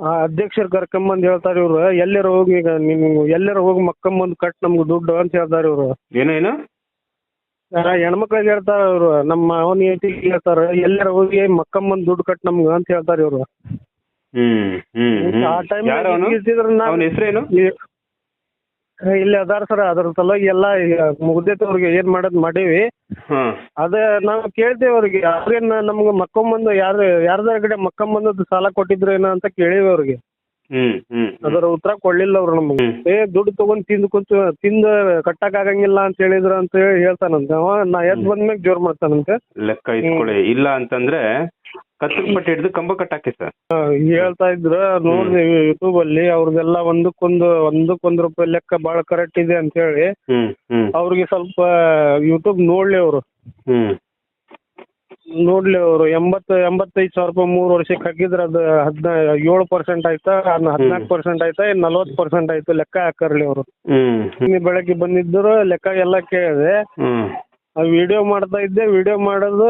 ಆ ಅಧ್ಯಕ್ಷರು ಕರ್ಕೊಂಬಂದು ಹೇಳ್ತಾರೆ ಇವ್ರು. ಎಲ್ಲಾರ ಹೋಗಿ ಈಗ ನೀವು ಎಲ್ಲರ ಹೋಗಿ ಮಕ್ಕಂಬಂದು ಕಟ್ ನಮ್ಗೆ ದುಡ್ಡು ಅಂತ ಹೇಳ್ತಾರೆ ಇವ್ರು. ಏನೇನು ಏನು? ಹೆಣ್ಮಕ್ಳಿಗೆ ಹೇಳ್ತಾರ ಇವ್ರು. ನಮ್ಮ ಅವನ ಹೇಳ್ತಾರ ಎಲ್ಲಾರ ಹೋಗಿ ಮಕ್ಕಂಬಂದು ದುಡ್ಡು ಕಟ್ ನಮ್ಗೆ ಅಂತ ಹೇಳ್ತಾರೆ ಇವ್ರು. ಹ್ಮ್ ಹ್ಮ್ ಆ ಟೈಮ್ ಯಾರು ಅವನು? ಅವನ ಹೆಸರೇನು? ಇಲ್ಲಿ ಅದಾರ ಸರ್ ಅದ್ರ ಸಲುವಾಗಿ ಎಲ್ಲ ಮುಗ್ದೈತೆ ಅವ್ರಿಗೆ ಏನ್ ಮಾಡೋದ್ ಮಾಡೀವಿ. ಅದ ಅದೇ ನಾವು ಕೇಳ್ತೇವೆ ಅವ್ರಿಗೆ ಅವ್ರೇನ್ ನಮ್ಗೆ ಮಕ್ಕೊಂಬಂದು ಯಾರು ಯಾರ್ದಾರ ಕಡೆ ಮಕ್ಕೊಂಬಂದದ್ದು ಸಾಲ ಕೊಟ್ಟಿದ್ರು ಏನ ಅಂತ ಕೇಳೀವಿ ಅವ್ರಿಗೆ. ಅದರ ಉತ್ತರ ಕೊಡ್ಲಿಲ್ಲ ಅವ್ರು ನಮ್ಗೆ. ಏ ದುಡ್ಡು ತಗೊಂಡ್ ತಿಂದು ಕುಂತ ತಿಂದು ಕಟ್ಟಕ್ ಆಗಂಗಿಲ್ಲ ಅಂತ ಹೇಳಿದ್ರು ಅಂತ ಹೇಳಿ ಹೇಳ್ತಾನಂತೆ. ಅವ ನಾ ಎದ್ ಬಂದ್ಮೇಲೆ ಜೋರ್ ಮಾಡ್ತಾನಂತೆ. ಲೆಕ್ಕ ಇಟ್ಕೊಳ್ಳಿ ಇಲ್ಲ ಅಂತಂದ್ರೆ ಕತ್ತರಿ ಪಟ್ಟಿ ಹಿಡಿದು ಕಂಬ ಕಟ್ಟಾಕಿ ಸರ್. ಹೇಳ್ತಾ ಇದ್ರು ನೋಡ್ದೆ ಯೂಟ್ಯೂಬ್ ಅಲ್ಲಿ ಅವ್ರದೆಲ್ಲ ಒಂದಕ್ಕೊಂದು ಒಂದಕ್ಕೊಂದು ರೂಪಾಯಿ ಲೆಕ್ಕ ಬಾಳ ಕರೆಕ್ಟ್ ಇದೆ ಅಂತ ಹೇಳಿ ಹ್ಮ್ ಹ್ಮ್. ಅವ್ರಿಗೆ ಸ್ವಲ್ಪ ಯೂಟ್ಯೂಬ್ ನೋಡ್ಲಿ ಅವರು. ಹ್ಮ್. ನೋಡ್ಲಿ ಅವರು ಎಂಬತ್ತು ಎಂಬತ್ತೈದು ಸಾವಿರ ರೂಪಾಯಿ ಮೂರು ವರ್ಷಕ್ಕೆ ಹಾಕಿದ್ರೆ ಅದು ಹದಿನಾ ಏಳು ಪರ್ಸೆಂಟ್ ಆಯ್ತಾ ಹದಿನಾಲ್ಕು ಪರ್ಸೆಂಟ್ ಆಯ್ತಾ ಇನ್ನು ನಲ್ವತ್ತು ಪರ್ಸೆಂಟ್ ಆಯ್ತು ಲೆಕ್ಕ ಹಾಕರ್ಲಿ ಅವರು. ಹ್ಮ್. ಹ್ಮ್ ಬೆಳಗ್ಗೆ ಬಂದಿದ್ದರು ಲೆಕ್ಕ ಎಲ್ಲ ಕೇಳಿದೆ. ಹ್ಮ್. ವಿಡಿಯೋ ಮಾಡ್ತಾ ಇದ್ದೆ ವಿಡಿಯೋ ಮಾಡೋದು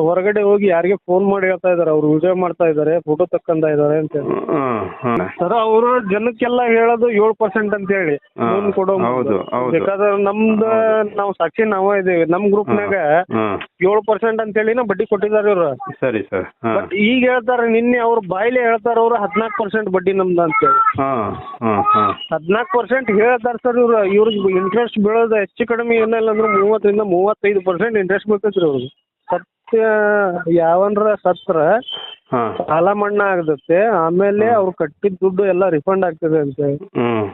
ಹೊರಗಡೆ ಹೋಗಿ ಯಾರಿಗೆ ಫೋನ್ ಮಾಡಿ ಹೇಳ್ತಾ ಇದಾರೆ. ಅವ್ರು ವಿಡಿಯೋ ಮಾಡ್ತಾ ಇದಾರೆ ಫೋಟೋ ತಕ್ಕಂತ ಇದಾರೆ ಅಂತ ಹೇಳಿ. ಹ್ಮ್ ಹ್ಮ್ ಸರ್ ಅವರು ಜನಕ್ಕೆಲ್ಲ ಹೇಳೋದು ಏಳು ಪರ್ಸೆಂಟ್ ಅಂತ ಹೇಳಿ. ಹಾ, ಲೋನ್ ಕೊಡೋ ಮುಂದೆ. ಹೌದು, ಹೌದು. ಬೇಕಾದ್ರೆ ನಮ್ದು ನಾವು ಸಾಕ್ಷಿ ನಾವ ಇದೇವಿ. ನಮ್ ಗ್ರೂಪ್ನಾಗ ಹ್ಮ್ ಏಳು ಪರ್ಸೆಂಟ್ ಅಂತ ಹೇಳಿ ಬಡ್ಡಿ ಕೊಟ್ಟಿದ್ದಾರೆ ಇವ್ರು. ಸರಿ ಸರ್. ಹಾ. ಬಟ್ ಈಗ ಹೇಳ್ತಾರೆ ನಿನ್ನೆ ಅವ್ರ ಬಾಯಿಲೆ ಹೇಳ್ತಾರ ಅವ್ರು ಹದಿನಾಲ್ಕು ಪರ್ಸೆಂಟ್ ಬಡ್ಡಿ ನಮ್ದು ಅಂತ ಹೇಳಿ. ಹಾ ಹಾ ಹಾ. ಹದಿನಾಲ್ಕು ಪರ್ಸೆಂಟ್ ಹೇಳ್ತಾರೆ ಸರ್ ಇವ್ರು. ಇವ್ರಿಗೆ ಇಂಟ್ರೆಸ್ಟ್ ಬೀಳೋದು ಹೆಚ್ಚು ಕಡಿಮೆ ಏನಿಲ್ಲ ಅಂದ್ರೆ ಮೂವತ್ತರಿಂದ ಮೂವತ್ತೈದು ಪರ್ಸೆಂಟ್ ಇಂಟ್ರೆಸ್ಟ್ ಬೀಳ್ತೈತ್ರಿ ಅವ್ರಿಗೆ ಸತ್ಯ ಯಾವನ್ರ ಸತ್ರ ಹಾ. ಸಾಲ ಮನ್ನಾ ಆಗತ್ತೆ ಆಮೇಲೆ ಅವ್ರು ಕಟ್ಟಿದ ದುಡ್ಡು ಎಲ್ಲ ರಿಫಂಡ್ ಆಗ್ತದೆ ಅಂತ. ಹ್ಮ್.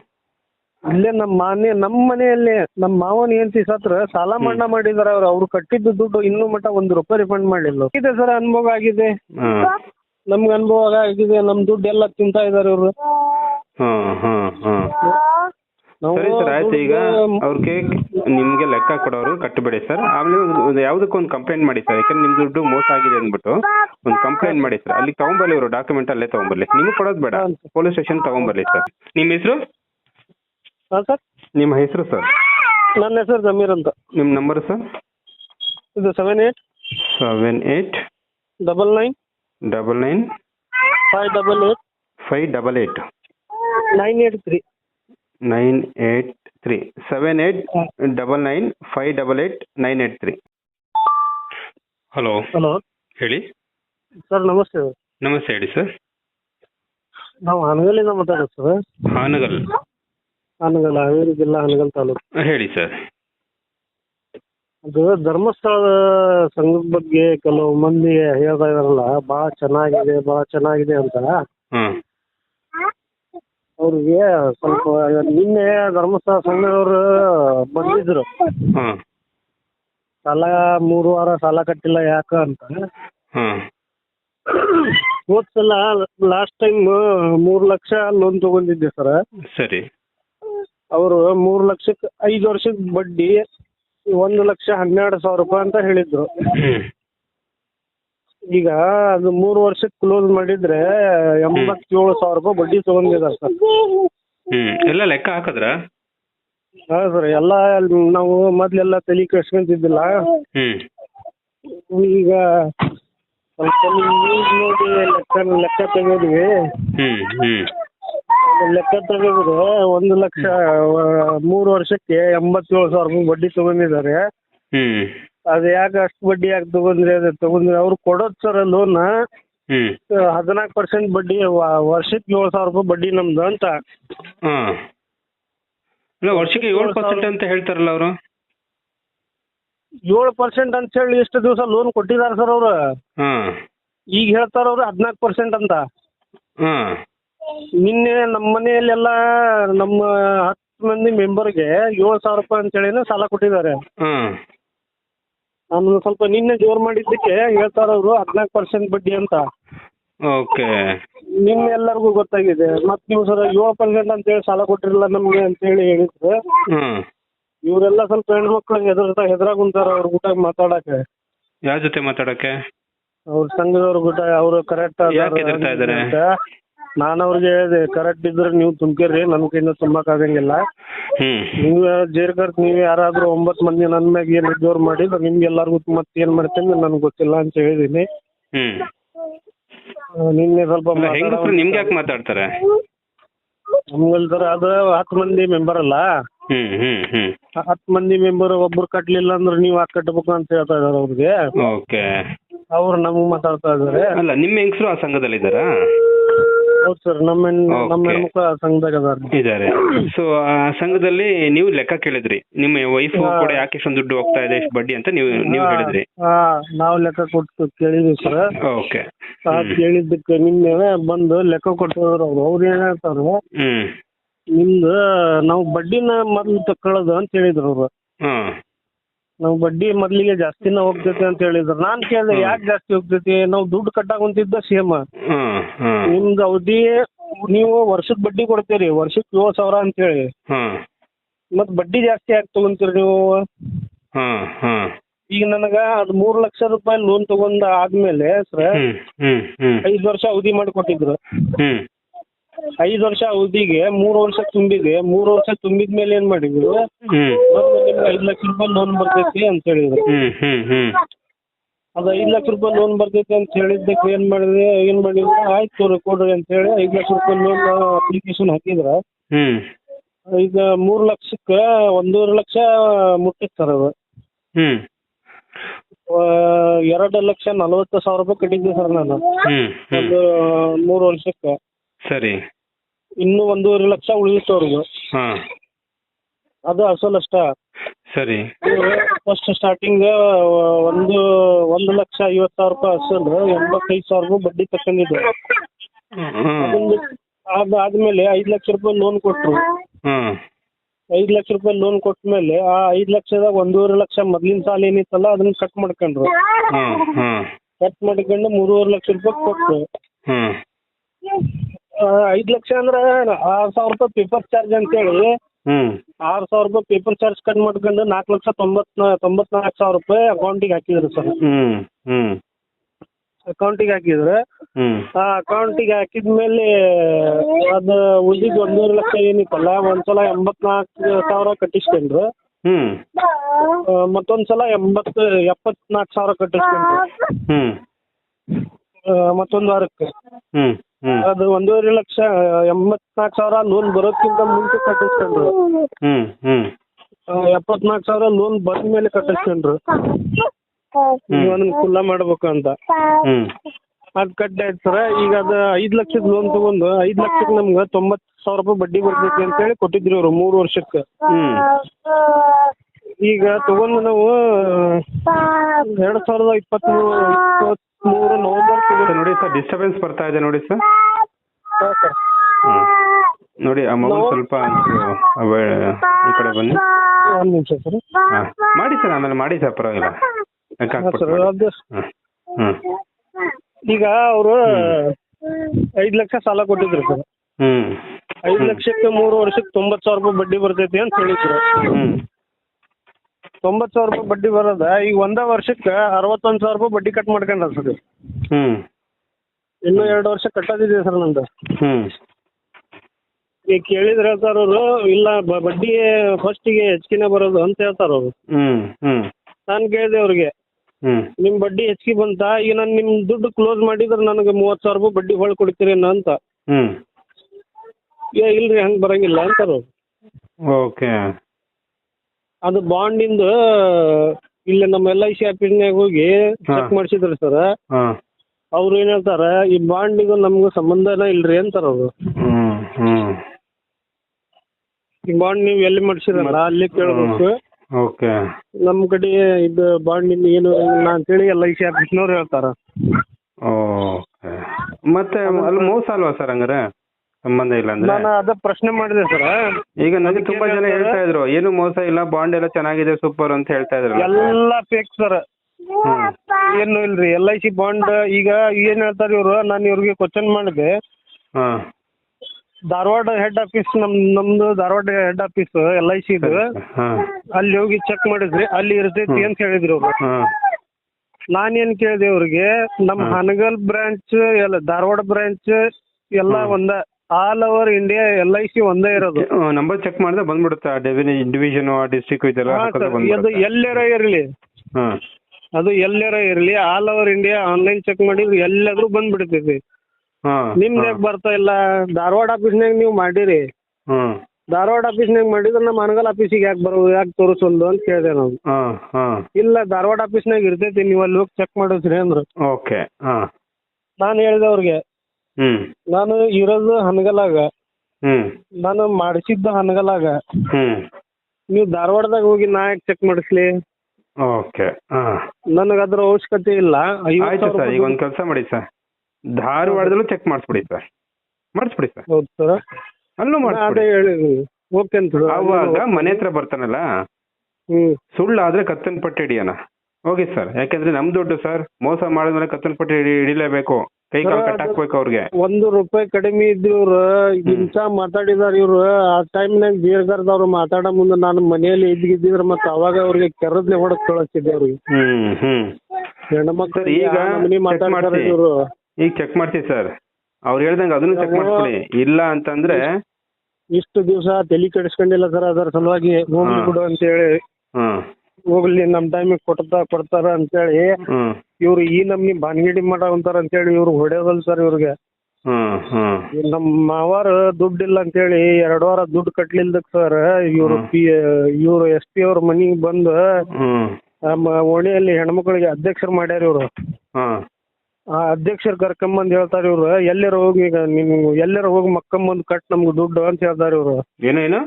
ಇಲ್ಲೇ ನಮ್ಮ ಮನೆ ನಮ್ಮ ಮನೆಯಲ್ಲಿ ನಮ್ಮ ಮಾವನ ಹೆಂಡತಿ ಸತ್ರ ಸಾಲ ಮನ್ನಾ ಮಾಡಿದಾರೆ ಅವ್ರು. ಅವ್ರು ಕಟ್ಟಿದ್ದು ದುಡ್ಡು ಇನ್ನೂ ಮಟ್ಟ ಒಂದು ರೂಪಾಯಿ ರಿಫಂಡ್ ಮಾಡಿಲ್ಲ. ಇದೆ ಸರ್ ಅನುಭವ ಆಗಿದೆ. ಹ್ಮ್ ನಮ್ಗೆ ಅನುಭವ ಆಗಿದೆ ನಮ್ ದುಡ್ಡು ಎಲ್ಲ ತಿಂತಾ ಇದಾರೆ ಇವ್ರು. ಹ್ಮ್ ಹ್ಮ್ ಹ್ಮ್ ಸರಿ ಸರ್ ಆಯ್ತು. ಈಗ ಅವ್ರಿಗೆ ನಿಮ್ಗೆ ಲೆಕ್ಕ ಕೊಡೋರು ಕಟ್ಟಬೇಡಿ ಸರ್. ಆಮೇಲೆ ಯಾವುದಕ್ಕೂ ಒಂದು ಕಂಪ್ಲೇಂಟ್ ಮಾಡಿ ಸರ್. ಯಾಕಂದ್ರೆ ನಿಮ್ ದುಡ್ಡು ಮೋಸ ಆಗಿದೆ ಅಂದ್ಬಿಟ್ಟು ಒಂದು ಕಂಪ್ಲೇಂಟ್ ಮಾಡಿ ಸರ್. ಅಲ್ಲಿ ತಗೊಂಬರ್ಲಿ ಇವರು ಡಾಕ್ಯುಮೆಂಟ್ ಅಲ್ಲೇ ತಗೊಂಬರ್ಲಿ ನಿಮಗೆ ಕೊಡೋದು ಬೇಡ. ಪೊಲೀಸ್ ಸ್ಟೇಷನ್ ತಗೊಂಬರ್ಲಿ ಸರ್. ನಿಮ್ಮ ಹೆಸರು? ಸರ್. ನಿಮ್ಮ ಹೆಸರು ಸರ್? ನನ್ನ ಹೆಸರು ಜಮೀರ್ ಅಂತ. ನಿಮ್ಮ ನಂಬರ್ ಸರ್? ಇದು seven eight seven eight double nine double nine five double eight five double eight nine eight three nine eight three seven eight double nine five double eight nine eight three hello hello ಹೇಳಿ. Sir ನಮಸ್ತೆ. ನಮಸ್ತೆ ಹೇಳಿ sir ನಾವು ಹಾನಗಲ್ಲಿಂದ ಮಾತಾಡೋದು sir Hangal. Hangal Haveri ಜಿಲ್ಲಾ ಹಾನಗಲ್ ತಾಲೂಕು. ಹೇಳಿ sir ಅದು ಧರ್ಮಸ್ಥಳದ ಸಂಘದ ಬಗ್ಗೆ ಕೆಲವು ಮಂದಿ ಹೇಳ್ತಾ ಇದಾರಲ್ಲ ಬಹಳ ಚೆನ್ನಾಗಿದೆ ಭಾಳ ಚೆನ್ನಾಗಿದೆ ಅಂತ. ಹಾಂ. ಅವ್ರಿಗೆ ಸ್ವಲ್ಪ ನಿನ್ನೆ ಧರ್ಮಸ್ಥಳ ಸಂಘದವರು ಬಂದಿದ್ರು. ಹ್ಮ್. ಸಾಲ ಮೂರು ವಾರ ಸಾಲ ಕಟ್ಟಿಲ್ಲ ಯಾಕ ಅಂತ. ಹ್ಮ್. ಹೋದ್ ಸಲ ಲಾಸ್ಟ್ ಟೈಮ್ ಮೂರ್ ಲಕ್ಷ ಲೋನ್ ತಗೊಂಡಿದ್ದೆ ಸರ್ ಸರಿ. ಅವರು ಮೂರ್ ಲಕ್ಷಕ್ಕೆ ಐದು ವರ್ಷದ ಬಡ್ಡಿ ಒಂದು ಲಕ್ಷ ಹನ್ನೆರಡು ಸಾವಿರ ರೂಪಾಯಿ ಅಂತ ಹೇಳಿದ್ರು. ಈಗ ಅದು ಮೂರು ವರ್ಷಕ್ಕೆ ಕ್ಲೋಸ್ ಮಾಡಿದ್ರೆ ಎಂಬತ್ತೇಳು ಸಾವಿರ ರೂಪಾಯಿ ಬಡ್ಡಿ ತಗೊಂಡಿದ್ದಾರೆ ಸರ್. ಹ್ಞೂ ಎಲ್ಲ ಲೆಕ್ಕ ಹಾಕಿದ್ರ? ಹೌದು ಸರ್ ಎಲ್ಲ ನಾವು ಮೊದಲೆಲ್ಲ ತಲೆ ಕೆಡ್ಸ್ಕೊಂತಿದ್ದಿಲ್ಲ. ಈಗ ಸ್ವಲ್ಪ ನೋಡಿ ಲೆಕ್ಕ ಲೆಕ್ಕ ತೆಗೆದ್ವಿ ಹ್ಮ್ ಹ್ಮ್. ಲೆಕ್ಕ ತೆಗೆದ್ರೆ ಒಂದು ಲಕ್ಷ ಆ, ಮೂರು ವರ್ಷಕ್ಕೆ ಎಂಬತ್ತೇಳು ಸಾವಿರ ರೂಪಾಯಿ ಬಡ್ಡಿ ತಗೊಂಡಿದ್ದಾರೆ. ಹ್ಞೂ ಅದು ಯಾಕೆ ಅಷ್ಟು ಬಡ್ಡಿ ಯಾಕೆ ತಗೊಂಡ್ರಿ ಅದು ತಗೊಂಡ್ರಿ? ಅವ್ರು ಕೊಡೋದು ಸರ್ ಲೋನ್ ಹ್ಞೂ ಹದಿನಾಲ್ಕು ಪರ್ಸೆಂಟ್ ಬಡ್ಡಿ ವರ್ಷಕ್ಕೆ ಏಳು ಸಾವಿರ ರೂಪಾಯಿ ಬಡ್ಡಿ ನಮ್ದು ಅಂತ. ಹಾಂ. ಇಲ್ಲ ವರ್ಷಕ್ಕೆ ಏಳು ಪರ್ಸೆಂಟ್ ಅಂತ ಹೇಳ್ತಾರಲ್ಲ ಅವರು? ಏಳು ಪರ್ಸೆಂಟ್ ಅಂತ ಹೇಳಿ ಇಷ್ಟು ದಿವಸ ಲೋನ್ ಕೊಟ್ಟಿದ್ದಾರೆ ಸರ್ ಅವರು. ಹಾಂ. ಈಗ ಹೇಳ್ತಾರ ಅವ್ರು ಹದಿನಾಲ್ಕು ಪರ್ಸೆಂಟ್ ಅಂತ. ಹಾಂ. ನಿನ್ನೆ ನಮ್ಮ ಮನೆಯಲ್ಲೆಲ್ಲ ನಮ್ಮ ಹತ್ತು ಮಂದಿ ಮೆಂಬರ್ಗೆ ಏಳು ಸಾವಿರ ರೂಪಾಯಿ ಹೇಳಿ ಸಾಲ ಕೊಟ್ಟಿದ್ದಾರೆ. ಹಾಂ. ನಾನು ಸ್ವಲ್ಪ ನಿನ್ನೆ ಜೋರ್ ಮಾಡಿದ್ದಕ್ಕೆ ಹೇಳ್ತಾರ ಅವರು ಹದಿನಾಲ್ಕು ಪರ್ಸೆಂಟ್ ಬಡ್ಡಿ ಅಂತ. ಓಕೆ. ಎಲ್ಲರಿಗೂ ಗೊತ್ತಾಗಿದೆ. ಮತ್ತೆ ನೀವು ಸರ್ ಯುವ ಪರ್ಸೆಂಟ್ ಅಂತೇಳಿ ಸಾಲ ಕೊಟ್ಟಿರಲ್ಲ ನಮಗೆ ಅಂತೇಳಿ ಹೇಳಿದ್ರು. ಹ್ಮ್. ಇವರೆಲ್ಲ ಸ್ವಲ್ಪ ಹೆಣ್ಮಕ್ಳು ಹೆದರ್ತಾ ಹೆದರಾಗ ಕುಂತಾರ ಅವ್ರ ಊಟ ಮಾತಾಡಕ್ಕೆ. ಯಾರ ಜೊತೆ ಮಾತಾಡಕ್ಕೆ? ಅವ್ರ ಸಂಘದವ್ರ ಊಟ ಅವರು ಕರೆಕ್ಟ್ ಯಾಕೆ ಹೆದರ್ತಾ? ನಾನು ಅವ್ರಿಗೆ ಹೇಳಿದೆ ಕರೆಕ್ಟ್ ಇದ್ರೆ ನೀವು ತುಂಬ್ಕಿರಿ ನನ್ನ ಕೈಯಿಂದ ತುಂಬಕ್ ಆಗಂಗಿಲ್ಲ. ನೀವು ಜೇರ್ಕರ್ತ್ ನೀವು ಯಾರಾದ್ರೂ ಒಂಬತ್ತು ಮಂದಿ ನನ್ನ ಮ್ಯಾಗ ಏನ್ ಜೋರ್ ಮಾಡಿದ್ರೆ ನಿಮ್ಗೆ ಎಲ್ಲರಿಗೂ ಮತ್ತೆ ಏನು ಮಾಡ್ತೇನೆ ನನಗೆ ಗೊತ್ತಿಲ್ಲ ಅಂತ ಹೇಳಿದೀನಿ. ನಿನ್ನೆ ಸ್ವಲ್ಪ ಅಲ್ಲ ಹೆಂಗಸ್ರು ನಿಮ್ಗೆ ಯಾಕೆ ಮಾತಾಡ್ತಾರೆ? ನಮ್ಗಲ್ ಸರ್ ಅದು ಹತ್ತು ಮಂದಿ ಮೆಂಬರ್ ಅಲ್ಲ. ಹತ್ ಹ್ಮ್ ಹ್ಮ್. ಹತ್ತು ಮಂದಿ ಮೆಂಬರ್ ಒಬ್ರು ಕಟ್ಲಿಲ್ಲ ಅಂದ್ರೆ ನೀವು ಯಾಕೆ ಕಟ್ಟಬೇಕು ಅಂತ ಹೇಳ್ತಾ ಇದಾರೆ ಅವ್ರಿಗೆ. ಓಕೆ. ಅವ್ರು ನಮ್ಗೆ ಮಾತಾಡ್ತಾ ಇದಾರೆ. ಅಲ್ಲ ನಿಮ್ಮ ಹೆಂಗಸರು ಆ ಸಂಘದಲ್ಲಿ ಇದ್ದಾರಾ ಹೌದು ಸರ್ ನಮ್ಮ ನಮ್ಮ Okay. ಹೆಣ್ಮಕ್ಳು ಆ ಸಂಘದಾಗ ಅದಾರ. ಇದ್ದಾರೆ ಸೊ ಆ ಸಂಘದಲ್ಲಿ ನೀವು ಲೆಕ್ಕ ಕೇಳಿದ್ರಿ. ನಿಮ್ಮ ವೈಫ್ ಹಾ. ಕೂಡ ಯಾಕೆ ಇಷ್ಟೊಂದು ದುಡ್ಡು ಹೋಗ್ತಾ ಇದೆ ಎಷ್ಟು ಬಡ್ಡಿ ಅಂತ ನೀವು ನೀವು ಹೇಳಿದ್ರಿ. ಹಾ ನಾವು ಲೆಕ್ಕ ಕೊಟ್ಟು ಕೇಳಿದ್ವಿ ಸರ್. ಓಕೆ ಆ ಕೇಳಿದ್ದಕ್ಕೆ ನಿನ್ನೆ ಬಂದು ಲೆಕ್ಕ ಕೊಟ್ಟಿದ್ರು ಅವ್ರು. ಅವ್ರು ಏನ್ ಹೇಳ್ತಾರೆ ಹ್ಮ್. ನಿಮ್ದು ನಾವು ಬಡ್ಡಿನ ಮೊದ್ಲು ತಕ್ಕೊಳ್ಳೋದು ಅಂತ ಹೇಳಿದ್ರು ಅವ್ರು. ಹಾ. ನಾವು ಬಡ್ಡಿ ಮೊದ್ಲಿಗೆ ಜಾಸ್ತಿನ ಹೋಗ್ತೈತಿ ಅಂತ ಹೇಳಿದ್ರು. ನಾನ್ ಕೇಳಿದೆ ಯಾಕ್ ಜಾಸ್ತಿ ಹೋಗ್ತೈತಿ? ನಾವು ದುಡ್ಡು ಕಟ್ಟಾಕೊಂತಿದ್ದ ಸೇಮ್. ನಿಮ್ದು ಅವಧಿ ನೀವು ವರ್ಷದ ಬಡ್ಡಿ ಕೊಡ್ತೀರಿ ವರ್ಷಕ್ಕೆ ಏಳು ಸಾವಿರ ಅಂತ ಹೇಳಿ ಹ್ಮ್. ಮತ್ ಬಡ್ಡಿ ಜಾಸ್ತಿ ಯಾಕೆ ತಗೊಂತೀರಿ ನೀವು? ಈಗ ನನಗ ಅದ್ ಮೂರ್ ಲಕ್ಷ ರೂಪಾಯಿ ಲೋನ್ ತಗೊಂಡ ಆದ್ಮೇಲೆ ಸರ್ ಹ್ಮ್ ಹ್ಮ್ ಹ್ಮ್. ಐದ್ ವರ್ಷ ಅವಧಿ ಮಾಡಿ ಕೊಟ್ಟಿದ್ರು. ಹ್ಮ್. ಐದ್ ವರ್ಷ ಅವಧಿಗೆ ಮೂರ್ ವರ್ಷ ತುಂಬಿದೆ. ಮೂರ್ ವರ್ಷ ತುಂಬಿದ ಮೇಲೆ ಏನ್ ಮಾಡಿದ್ರು? ಹ್ಮ್. ಮತ್ತೆ ನಿಮ್ಗೆ ಐದ್ ಲಕ್ಷ ರೂಪಾಯಿ ಲೋನ್ ಬರ್ತೈತಿ ಅಂತ ಹೇಳಿದ್ರು. ಹ್ಮ್ ಹ್ಮ್ ಹ್ಮ್. ಅದ ಐದ್ ಲಕ್ಷ ರೂಪಾಯಿ ಲೋನ್ ಬರ್ತೈತಿ ಅಂತ ಹೇಳಿದ್ದಕ್ಕೆ ಏನ್ ಮಾಡಿದ್ರೆ ಏನ್ ಮಾಡಿದ್ರು? ಆಯ್ತು ಕೊಡ್ರಿ ಅಂತ ಹೇಳಿ ಐದ್ ಲಕ್ಷ ರೂಪಾಯಿ ಲೋನ್ ಅಪ್ಲಿಕೇಶನ್ ಹಾಕಿದ್ರ. ಹ್ಮ್. ಈಗ ಮೂರ್ ಲಕ್ಷಕ್ಕ ಒಂದೂವರೆ ಲಕ್ಷ ಮುಟ್ಟಿತ್ತು ಸರ್ ಅದು. ಹ್ಮ್. ಆ, ಎರಡು ಲಕ್ಷ ನಲವತ್ತು ಸಾವಿರ ರೂಪಾಯಿ ಕಟ್ಟಿದ್ದೆ ಸರ್ ನಾನು. ಹ್ಮ್ ಹ್ಮ್. ಒಂದು ಮೂರು ವರ್ಷಕ್ಕೆ. ಸರಿ. ಇನ್ನು ಒಂದೂವರೆ ಲಕ್ಷ ಉಳಿದಿತ್ತು ಅವ್ರಿಗೆ ಹಾ. ಅದು ಅಸಲ್ ಅಷ್ಟ. ಸರಿ. ಫಸ್ಟ್ ಸ್ಟಾರ್ಟಿಂಗ್ ಒಂದು ಒಂದು ಲಕ್ಷ ಐವತ್ತು ಸಾವಿರ ರೂಪಾಯಿ ಅಸಲ್ ಎಂಬತ್ತೈದು ಸಾವಿರ ರೂಪಾಯಿ ಬಡ್ಡಿ ಅದೊಂದು ಅದಾದ್ಮೇಲೆ ಐದು ಲಕ್ಷ ರೂಪಾಯಿ ಲೋನ್ ಕೊಟ್ರು. ಹ್ಮ್. ಐದು ಲಕ್ಷ ರೂಪಾಯಿ ಲೋನ್ ಕೊಟ್ಮೇಲೆ ಆ ಐದು ಲಕ್ಷದ ಒಂದೂವರೆ ಲಕ್ಷ ಮೊದಲಿನ ಸಾಲ ಏನಿತ್ತಲ್ಲ ಅದನ್ನ ಕಟ್ ಮಾಡ್ಕೊಂಡ್ರು. ಹ್ಮ್ ಹ್ಮ್. ಕಟ್ ಮಾಡ್ಕೊಂಡು ಮೂರುವರೆ ಲಕ್ಷ ರೂಪಾಯಿ ಕೊಟ್ರು. ಹ್ಮ್. ಐದ್ ಲಕ್ಷ ಅಂದ್ರೆ ಆರು ಸಾವಿರ ರೂಪಾಯಿ ಪೇಪರ್ ಚಾರ್ಜ್ ಅಂತೇಳಿ. ಹ್ಮ್. ಆರು ಸಾವಿರ ರೂಪಾಯಿ ಪೇಪರ್ ಚಾರ್ಜ್ ಕಟ್ ಮಾಡ್ಕೊಂಡು ನಾಲ್ಕು ಲಕ್ಷ ತೊಂಬತ್ ತೊಂಬತ್ನಾಲ್ಕು ಸಾವಿರ ರೂಪಾಯಿ ಅಕೌಂಟಿಗೆ ಹಾಕಿದ್ರು ಸರ್. ಹ್ಮ್ ಹ್ಮ್. ಅಕೌಂಟಿಗೆ ಹಾಕಿದ್ರೆ. ಹ್ಮ್. ಆ ಅಕೌಂಟಿಗೆ ಹಾಕಿದ್ಮೇಲೆ ಅದು ಉಳಿದಿದ್ದು ಒಂದೂವರೆ ಲಕ್ಷ ಏನಿತ್ತಲ್ಲ ಒಂದ್ಸಲ ಎಂಬತ್ನಾಲ್ಕು ಸಾವಿರ ಕಟ್ಟಿಸ್ಕೊಂಡ್ರು. ಹ್ಮ್. ಆ, ಮತ್ತೊಂದ್ ಸಲ ಎಂಬತ್ತು ಎಪ್ಪತ್ನಾಲ್ಕು ಸಾವಿರ ಕಟ್ಟಿಸ್ಕೊಂಡ್ರು. ಹ್ಮ್. ಆ, ಮತ್ತೊಂದು ವಾರಕ್ಕೆ. ಹ್ಮ್. ಅದು ಒಂದೂವರೆ ಲಕ್ಷ ಎಂಬತ್ನಾಲ್ಕು ಸಾವಿರ ಲೋನ್ ಬರೋದ್ಕಿಂತ ಮುಂಚೆ ಕಟ್ಟಿಸ್ಕೊಂಡ್ರು. ಹ್ಮ್ ಹ್ಮ್. ಎಪ್ಪತ್ನಾಲ್ಕು ಸಾವಿರ ಲೋನ್ ಬಂದ ಮೇಲೆ ಕಟ್ಟಿಸ್ಕೊಂಡ್ರು. ನೀವು ಅದನ್ನ ಕುಲ್ಲ ಮಾಡ್ಬೇಕು ಅಂತ. ಹ್ಮ್. ಅದ್ ಕಟ್ ಆಯ್ತು ಸರ ಈಗ ಅದ ಐದ್ ಲಕ್ಷದ ಲೋನ್ ತಗೊಂಡು ಐದ್ ಲಕ್ಷಕ್ಕೆ ನಮ್ಗ ತೊಂಬತ್ ಸಾವಿರ ರೂಪಾಯಿ ಬಡ್ಡಿ ಬರ್ತೈತಿ ಅಂತ ಹೇಳಿ ಕೊಟ್ಟಿದ್ರು ಅವ್ರು ಮೂರು ವರ್ಷಕ್ಕೆ. ಹ್ಮ್. ಈಗ ತಗೊಂಡು ನಾವು ಎರಡ್ ಸಾವಿರದ ಇಪ್ಪತ್ಮೂರು ಇಪ್ಪತ್ಮೂರು ನವೆಂಬರ್ ಸರ್ ನೋಡಿ ಸರ್ ಡಿಸ್ಟರ್ಬೆನ್ಸ್ ಬರ್ತಾ ಇದೆ ನೋಡಿ ಸರ್. ಹ್ಮ್. ನೋಡಿ ಆ ಮಗು ಸ್ವಲ್ಪ ಅವ- ಈ ಕಡೆ ಬನ್ನಿ. ಒಂದು ನಿಮಿಷ ಸರ್. ಹಾ. ಮಾಡಿ ಸರ್ ಆಮೇಲೆ ಮಾಡಿ ಸರ್ ಪರವಾಗಿಲ್ಲ. ಲೆಕ್ಕ ಹಾಕ್ಬಿಟ್ಟು ಸರ್ ಮಾಡಿ. ಅದು ಹ್ಮ್. ಹ್ಮ್. ಈಗ ಅವರು ಐದ್ ಲಕ್ಷ ಸಾಲ ಕೊಟ್ಟಿದ್ರು ಸರ್. ಹ್ಮ್. ಐದ್ ಲಕ್ಷಕ್ಕೆ ಮೂರು ವರ್ಷಕ್ಕೆ ತೊಂಬತ್ತು ಸಾವಿರ ರೂಪಾಯಿ ಬಡ್ಡಿ ಬರ್ತೈತಿ ಅಂತ ಹೇಳಿದ್ರು. ಹ್ಮ್. ತೊಂಬತ್ತು ಸಾವಿರ ರೂಪಾಯಿ ಬಡ್ಡಿ ಬರೋದ ಈಗ ಒಂದೇ ವರ್ಷಕ್ಕೆ ಅರವತ್ತೊಂದು ಸಾವಿರ ರೂಪಾಯಿ ಬಡ್ಡಿ ಕಟ್ ಮಾಡ್ಕೊಂಡ್ರ ಸರ್ ಹ್ಮ್. ಇನ್ನೂ ಎರಡು ವರ್ಷ ಕಟ್ಟೋದಿದೆ ಸರ್ ನಂದು. ಹ್ಮ್. ಈಗ ಕೇಳಿದ್ರೆ ಹೇಳ್ತಾರ ಅವರು ಇಲ್ಲ ಬ- ಬಡ್ಡಿ ಫಸ್ಟಿಗೆ ಹೆಚ್ಚಿಗೆ ಬರೋದು ಅಂತ ಹೇಳ್ತಾರ ಅವರು. ಹ್ಮ್ ಹ್ಮ್. ನಾನು ಕೇಳಿದೆ ಅವ್ರಿಗೆ. ಹ್ಮ್. ನಿಮ್ ಬಡ್ಡಿ ಹೆಚ್ಚಿಗೆ ಬಂತ ಈಗ ನಾನು ನಿಮ್ ದುಡ್ಡು ಕ್ಲೋಸ್ ಮಾಡಿದ್ರೆ ನನಗೆ ಮೂವತ್ತು ಸಾವಿರ ರೂಪಾಯಿ ಬಡ್ಡಿ ಹೊಳ್ ಕೊಡ್ತೀರೇನೋ ಅಂತ. ಹ್ಮ್. ಏ ಇಲ್ರಿ ಹಂಗೆ ಬರಂಗಿಲ್ಲ ಅಂತಾರ ಅವ್ರು. ಓಕೆ. ಅದು ಬಾಂಡಿಂದು ಇಲ್ಲಿ ನಮ್ಮ ಎಲ್ ಐ ಸಿ ಆಫೀಸ್ನಾಗ ಹೋಗಿ ಚೆಕ್ ಮಾಡಿಸಿದ್ರು ಸರ್ ಅವ್ರು ಏನ್ ಹೇಳ್ತಾರ ಈ ಬಾಂಡಿಗೂ ನಮ್ಗೂ ಸಂಬಂಧನ ಇಲ್ರಿ ಅಂತಾರ ಅವರು. ಹ್ಮ್ ಹ್ಮ್. ಈ ಬಾಂಡ್ ನೀವು ಎಲ್ಲಿ ಮಾಡಿಸಿರಲ್ಲ ಅಲ್ಲಿ ಕೇಳ್ಬೇಕು. ಓಕೆ. ನಮ್ಮ ಕಡೆ ಇದು ಬಾಂಡಿಂದ ಏನು ಇಲ್ಲ ಅಂತೇಳಿ ಎಲ್ ಐ ಸಿ ಆಫೀಸ್ನವ್ರು ಹೇಳ್ತಾರ. ಓಕೆ. ಮತ್ತೆ ಅಲ್ಲಿ ಮೋಸ ಅಲ್ವಾ ಸರ್ ಹಂಗಾರೆ? ಸಂಬಂಧ ಇಲ್ಲ ಅಂದ್ರೆ? ನಾನು ಅದ ಪ್ರಶ್ನೆ ಮಾಡಿದೆ ಸರ್ ಈಗ ನನಗೆ ತುಂಬಾ ಜನ ಹೇಳ್ತಾ ಇದ್ರು ಏನು ಮೋಸ ಇಲ್ಲ ಬಾಂಡ್ ಎಲ್ಲ ಚೆನ್ನಾಗಿದೆ ಸೂಪರ್ ಅಂತ ಹೇಳ್ತಾ ಇದ್ರು. ಎಲ್ಲ ಫೇಕ್ ಸರ್ ಏನು ಇಲ್ರಿ ಎಲ್ ಐ ಸಿ ಬಾಂಡ್ ಈಗ ಏನ್ ಹೇಳ್ತಾರೆ ಇವ್ರು ನಾನು ಇವ್ರಿಗೆ ಕ್ವಶನ್ ಮಾಡಿದೆ. ಧಾರವಾಡ ಹೆಡ್ ಆಫೀಸ್ ನಮ್ ನಮ್ದು Dharwad head office L I C ಅಲ್ಲಿ ಹೋಗಿ ಚೆಕ್ ಮಾಡಿದ್ರಿ ಅಲ್ಲಿ ಇರ್ತೈತಿ ಅಂತ ಹೇಳಿದ್ರು ಅವ್ರು. ನಾನೇನ್ ಕೇಳಿದೆ ಅವ್ರಿಗೆ ನಮ್ಮ ಹನಗಲ್ ಬ್ರಾಂಚ್ ಎಲ್ಲ ಧಾರವಾಡ ಬ್ರಾಂಚ್ ಎಲ್ಲ. ಒಂದ all over India L I C ಒಂದೇ ಇರೋದು. ನಂಬರ್ ಚೆಕ್ ಮಾಡಿದ್ರೆ ಬಂದ್ಬಿಡುತ್ತೆ. ಡಿವಿಷನ್ ಡಿಸ್ಟ್ರಿಕ್ಟ್ ಇದೆಲ್ಲ ಅದು ಎಲ್ಲರ ಇರಲಿ. ಹಾ. ಅದು ಎಲ್ಲರ ಇರಲಿ. All over India online check ಮಾಡಿದ್ರೆ ಎಲ್ಲಾದ್ರೂ ಬಂದ್ಬಿಡ್ತೈತಿ. ಹಾ ನಿಮ್ದು ಯಾಕೆ ಬರ್ತಾ ಇಲ್ಲ. ಧಾರವಾಡ ಆಫೀಸ್ನಾಗ ನೀವು ಮಾಡಿರಿ. ಧಾರವಾಡ ಆಫೀಸ್ನಾಗ ಮಾಡಿದ್ರೆ ನಮ್ಮ ಅನಗಲ್ ಆಫೀಸಿಗೆ ಯಾಕೆ ಬರೋದು ಯಾಕೆ ತೋರಿಸೋದು ಅಂತ ಕೇಳಿದೆ ನಾವು ಹಾ ಹಾ. ಇಲ್ಲ ಧಾರವಾಡ ಆಫೀಸ್ನಾಗ ಇರ್ತೈತಿ ನೀವು ಅಲ್ಲಿ ಹೋಗಿ ಚೆಕ್ ಮಾಡಿಸ್ರಿ ಅಂದ್ರು. ಓಕೆ ಹಾ. ನಾನು ಹೇಳಿದೆ ಅವ್ರಿಗೆ. ಹ್ಮ್. ನಾನು ಇರೋದು ಹನಗಲಾಗ. ಹ್ಮ್. ನಾನು ಮಾಡಿಸಿದ್ದು ಹನಗಲಾಗ. ಹ್ಮ್. ನೀವು ಧಾರವಾಡದಾಗ ಹೋಗಿ ನಾ ಯಾಕೆ ಚೆಕ್ ಮಾಡಿಸ್ಲಿ? ಓಕೆ. ಹಾ. ನನಗೆ ಅದ್ರ ಅವಶ್ಯಕತೆ ಇಲ್ಲ. ಐವತ್ತು ಆಯ್ತು ಸಾವಿರ ಸರ್ ಈಗ ರೂಪಾಯಿ ಒಂದು ಕೆಲಸ ಮಾಡಿ ಸರ್. ಧಾರವಾಡದಲ್ಲೂ ಚೆಕ್ ಮಾಡಿಸ್ಬಿಡಿ ಸರ್. ಮಾಡಿಸ್ಬಿಡಿ ಸರ್. ಹೌದು ಸರ್. ಅಲ್ಲೂ ಅದೇ ಮಾಡಿಸ್ಬಿಡಿ. ಸರ್ ಓಕೆ ಅಂತ ಅವಾಗ ಮನೆ ಹತ್ರ ಬರ್ತಾನಲ್ಲ? ಹ್ಮ್. ಸುಳ್ಳಾದ್ರೆ ಕತ್ತನ್ ಪಟ್ಟಿ ಹಿಡಿಯೋಣ. ಹೋಗಿ ಸರ್ ಯಾಕಂದ್ರೆ ನಮ್ ದುಡ್ಡು ಸರ್ ಮೋಸ ಮಾಡಿದ್ಮೇಲೆ ಕತ್ತನ್ ಪಟ್ಟಿ ಹಿಡಿ ಹಿಡಿಲೇಬೇಕು. ಕೈ ಕಾಲು ಸರ್, ಕಟ್ ಹಾಕ್ಬೇಕು ಅವ್ರಿಗೆ. ಒಂದು ರೂಪಾಯಿ ಕಡಿಮೆ ಇದ್ದು ಇವ್ರು ಇಂಥ ಮಾತಾಡಿದಾರ ಇವ್ರು ಆ ಟೈಮ್ನಾಗ ಬೀರ್ಗಾರ್ದವ್ರು ಮಾತಾಡೋ ಮುಂದೆ ನಾನು ಮನೆಯಲ್ಲಿ ಇದ್ದಿದ್ರ ಮತ್ತೆ ಅವಾಗ ಅವ್ರಿಗೆ ಕೆರದ್ಲೆ ಹೊಡೆದ್ ಕಳಿಸ್ತಿದ್ದೆ ಅವ್ರಿಗೆ. ಹ್ಮ್ ಹ್ಮ್. ಹೆಣ್ಮಕ್ಳು ಈಗ check ಮಾತಾಡ್ತಾರೆ ಇವರು ಇವ್ರು? ಈಗ ಚೆಕ್ ಮಾಡ್ತೀವಿ ಸರ್. ಅವ್ರು ಹೇಳ್ದಂಗೆ ಅದನ್ನು ಚೆಕ್ ಮಾಡ್ತೀನಿ ಇಲ್ಲ ಅಂತಂದ್ರೆ ಇಷ್ಟು ದಿವಸ ತಲೆ ಕೆಡಿಸ್ಕೊಂಡಿಲ್ಲ ಸರ್ ಅದರ ಸಲುವಾಗಿ ಹೋಗ್ಲಿ ಹಾ. ಬಿಡು ಅಂತ ಹೇಳಿ ಹ್ಮ್ ಹೋಗ್ಲಿ ನಮ್ ಟೈಮಿಗೆ ಕೊಡ್ತಾ ಕೊಡ್ತಾರ ಅಂತೇಳಿ ಹ್ಮ್. ಇವ್ರು ಈ ನಮ್ನಿ ಬಾನ್ಗಿಡಿ ಅಂತ ಅಂತೇಳಿ ಇವ್ರು ಹೊಡೆಯೋದಲ್ ಸರ್ ಇವ್ರಿಗೆ. ಹ್ಮ್ ಹ್ಮ್. ನಮ್ಮ ಮಾವಾರ ದುಡ್ಡಿಲ್ಲ ಅಂತೇಳಿ ಎರಡು ವಾರ ದುಡ್ಡು ಕಟ್ಲಿಲ್ದಕ್ ಸರ್ ಇವ್ರು. ಪಿ ಇವ್ರು ಎಸ್ ಪಿ ಅವ್ರ ಮನಿಗೆ ಬಂದು ಹ್ಮ್. ನಮ್ಮ ಓಣಿಯಲ್ಲಿ ಹೆಣ್ಮಕ್ಳಿಗೆ ಅಧ್ಯಕ್ಷರು ಮಾಡ್ಯಾರ ಇವ್ರು. ಹ್ಮ್ ಆ ಅಧ್ಯಕ್ಷರು ಕರ್ಕೊಂಬಂದ್ ಹೇಳ್ತಾರ ಇವ್ರು ಎಲ್ಲರ ಹೋಗಿ ಈಗ ನಿಮ್ ಎಲ್ಲಾರ ಹೋಗಿ ಮಕ್ಕಂಬಂದ್ ಕಟ್ ನಮ್ಗೆ ದುಡ್ಡು ಅಂತ ಹೇಳ್ತಾರ ಇವ್ರು. ಏನು?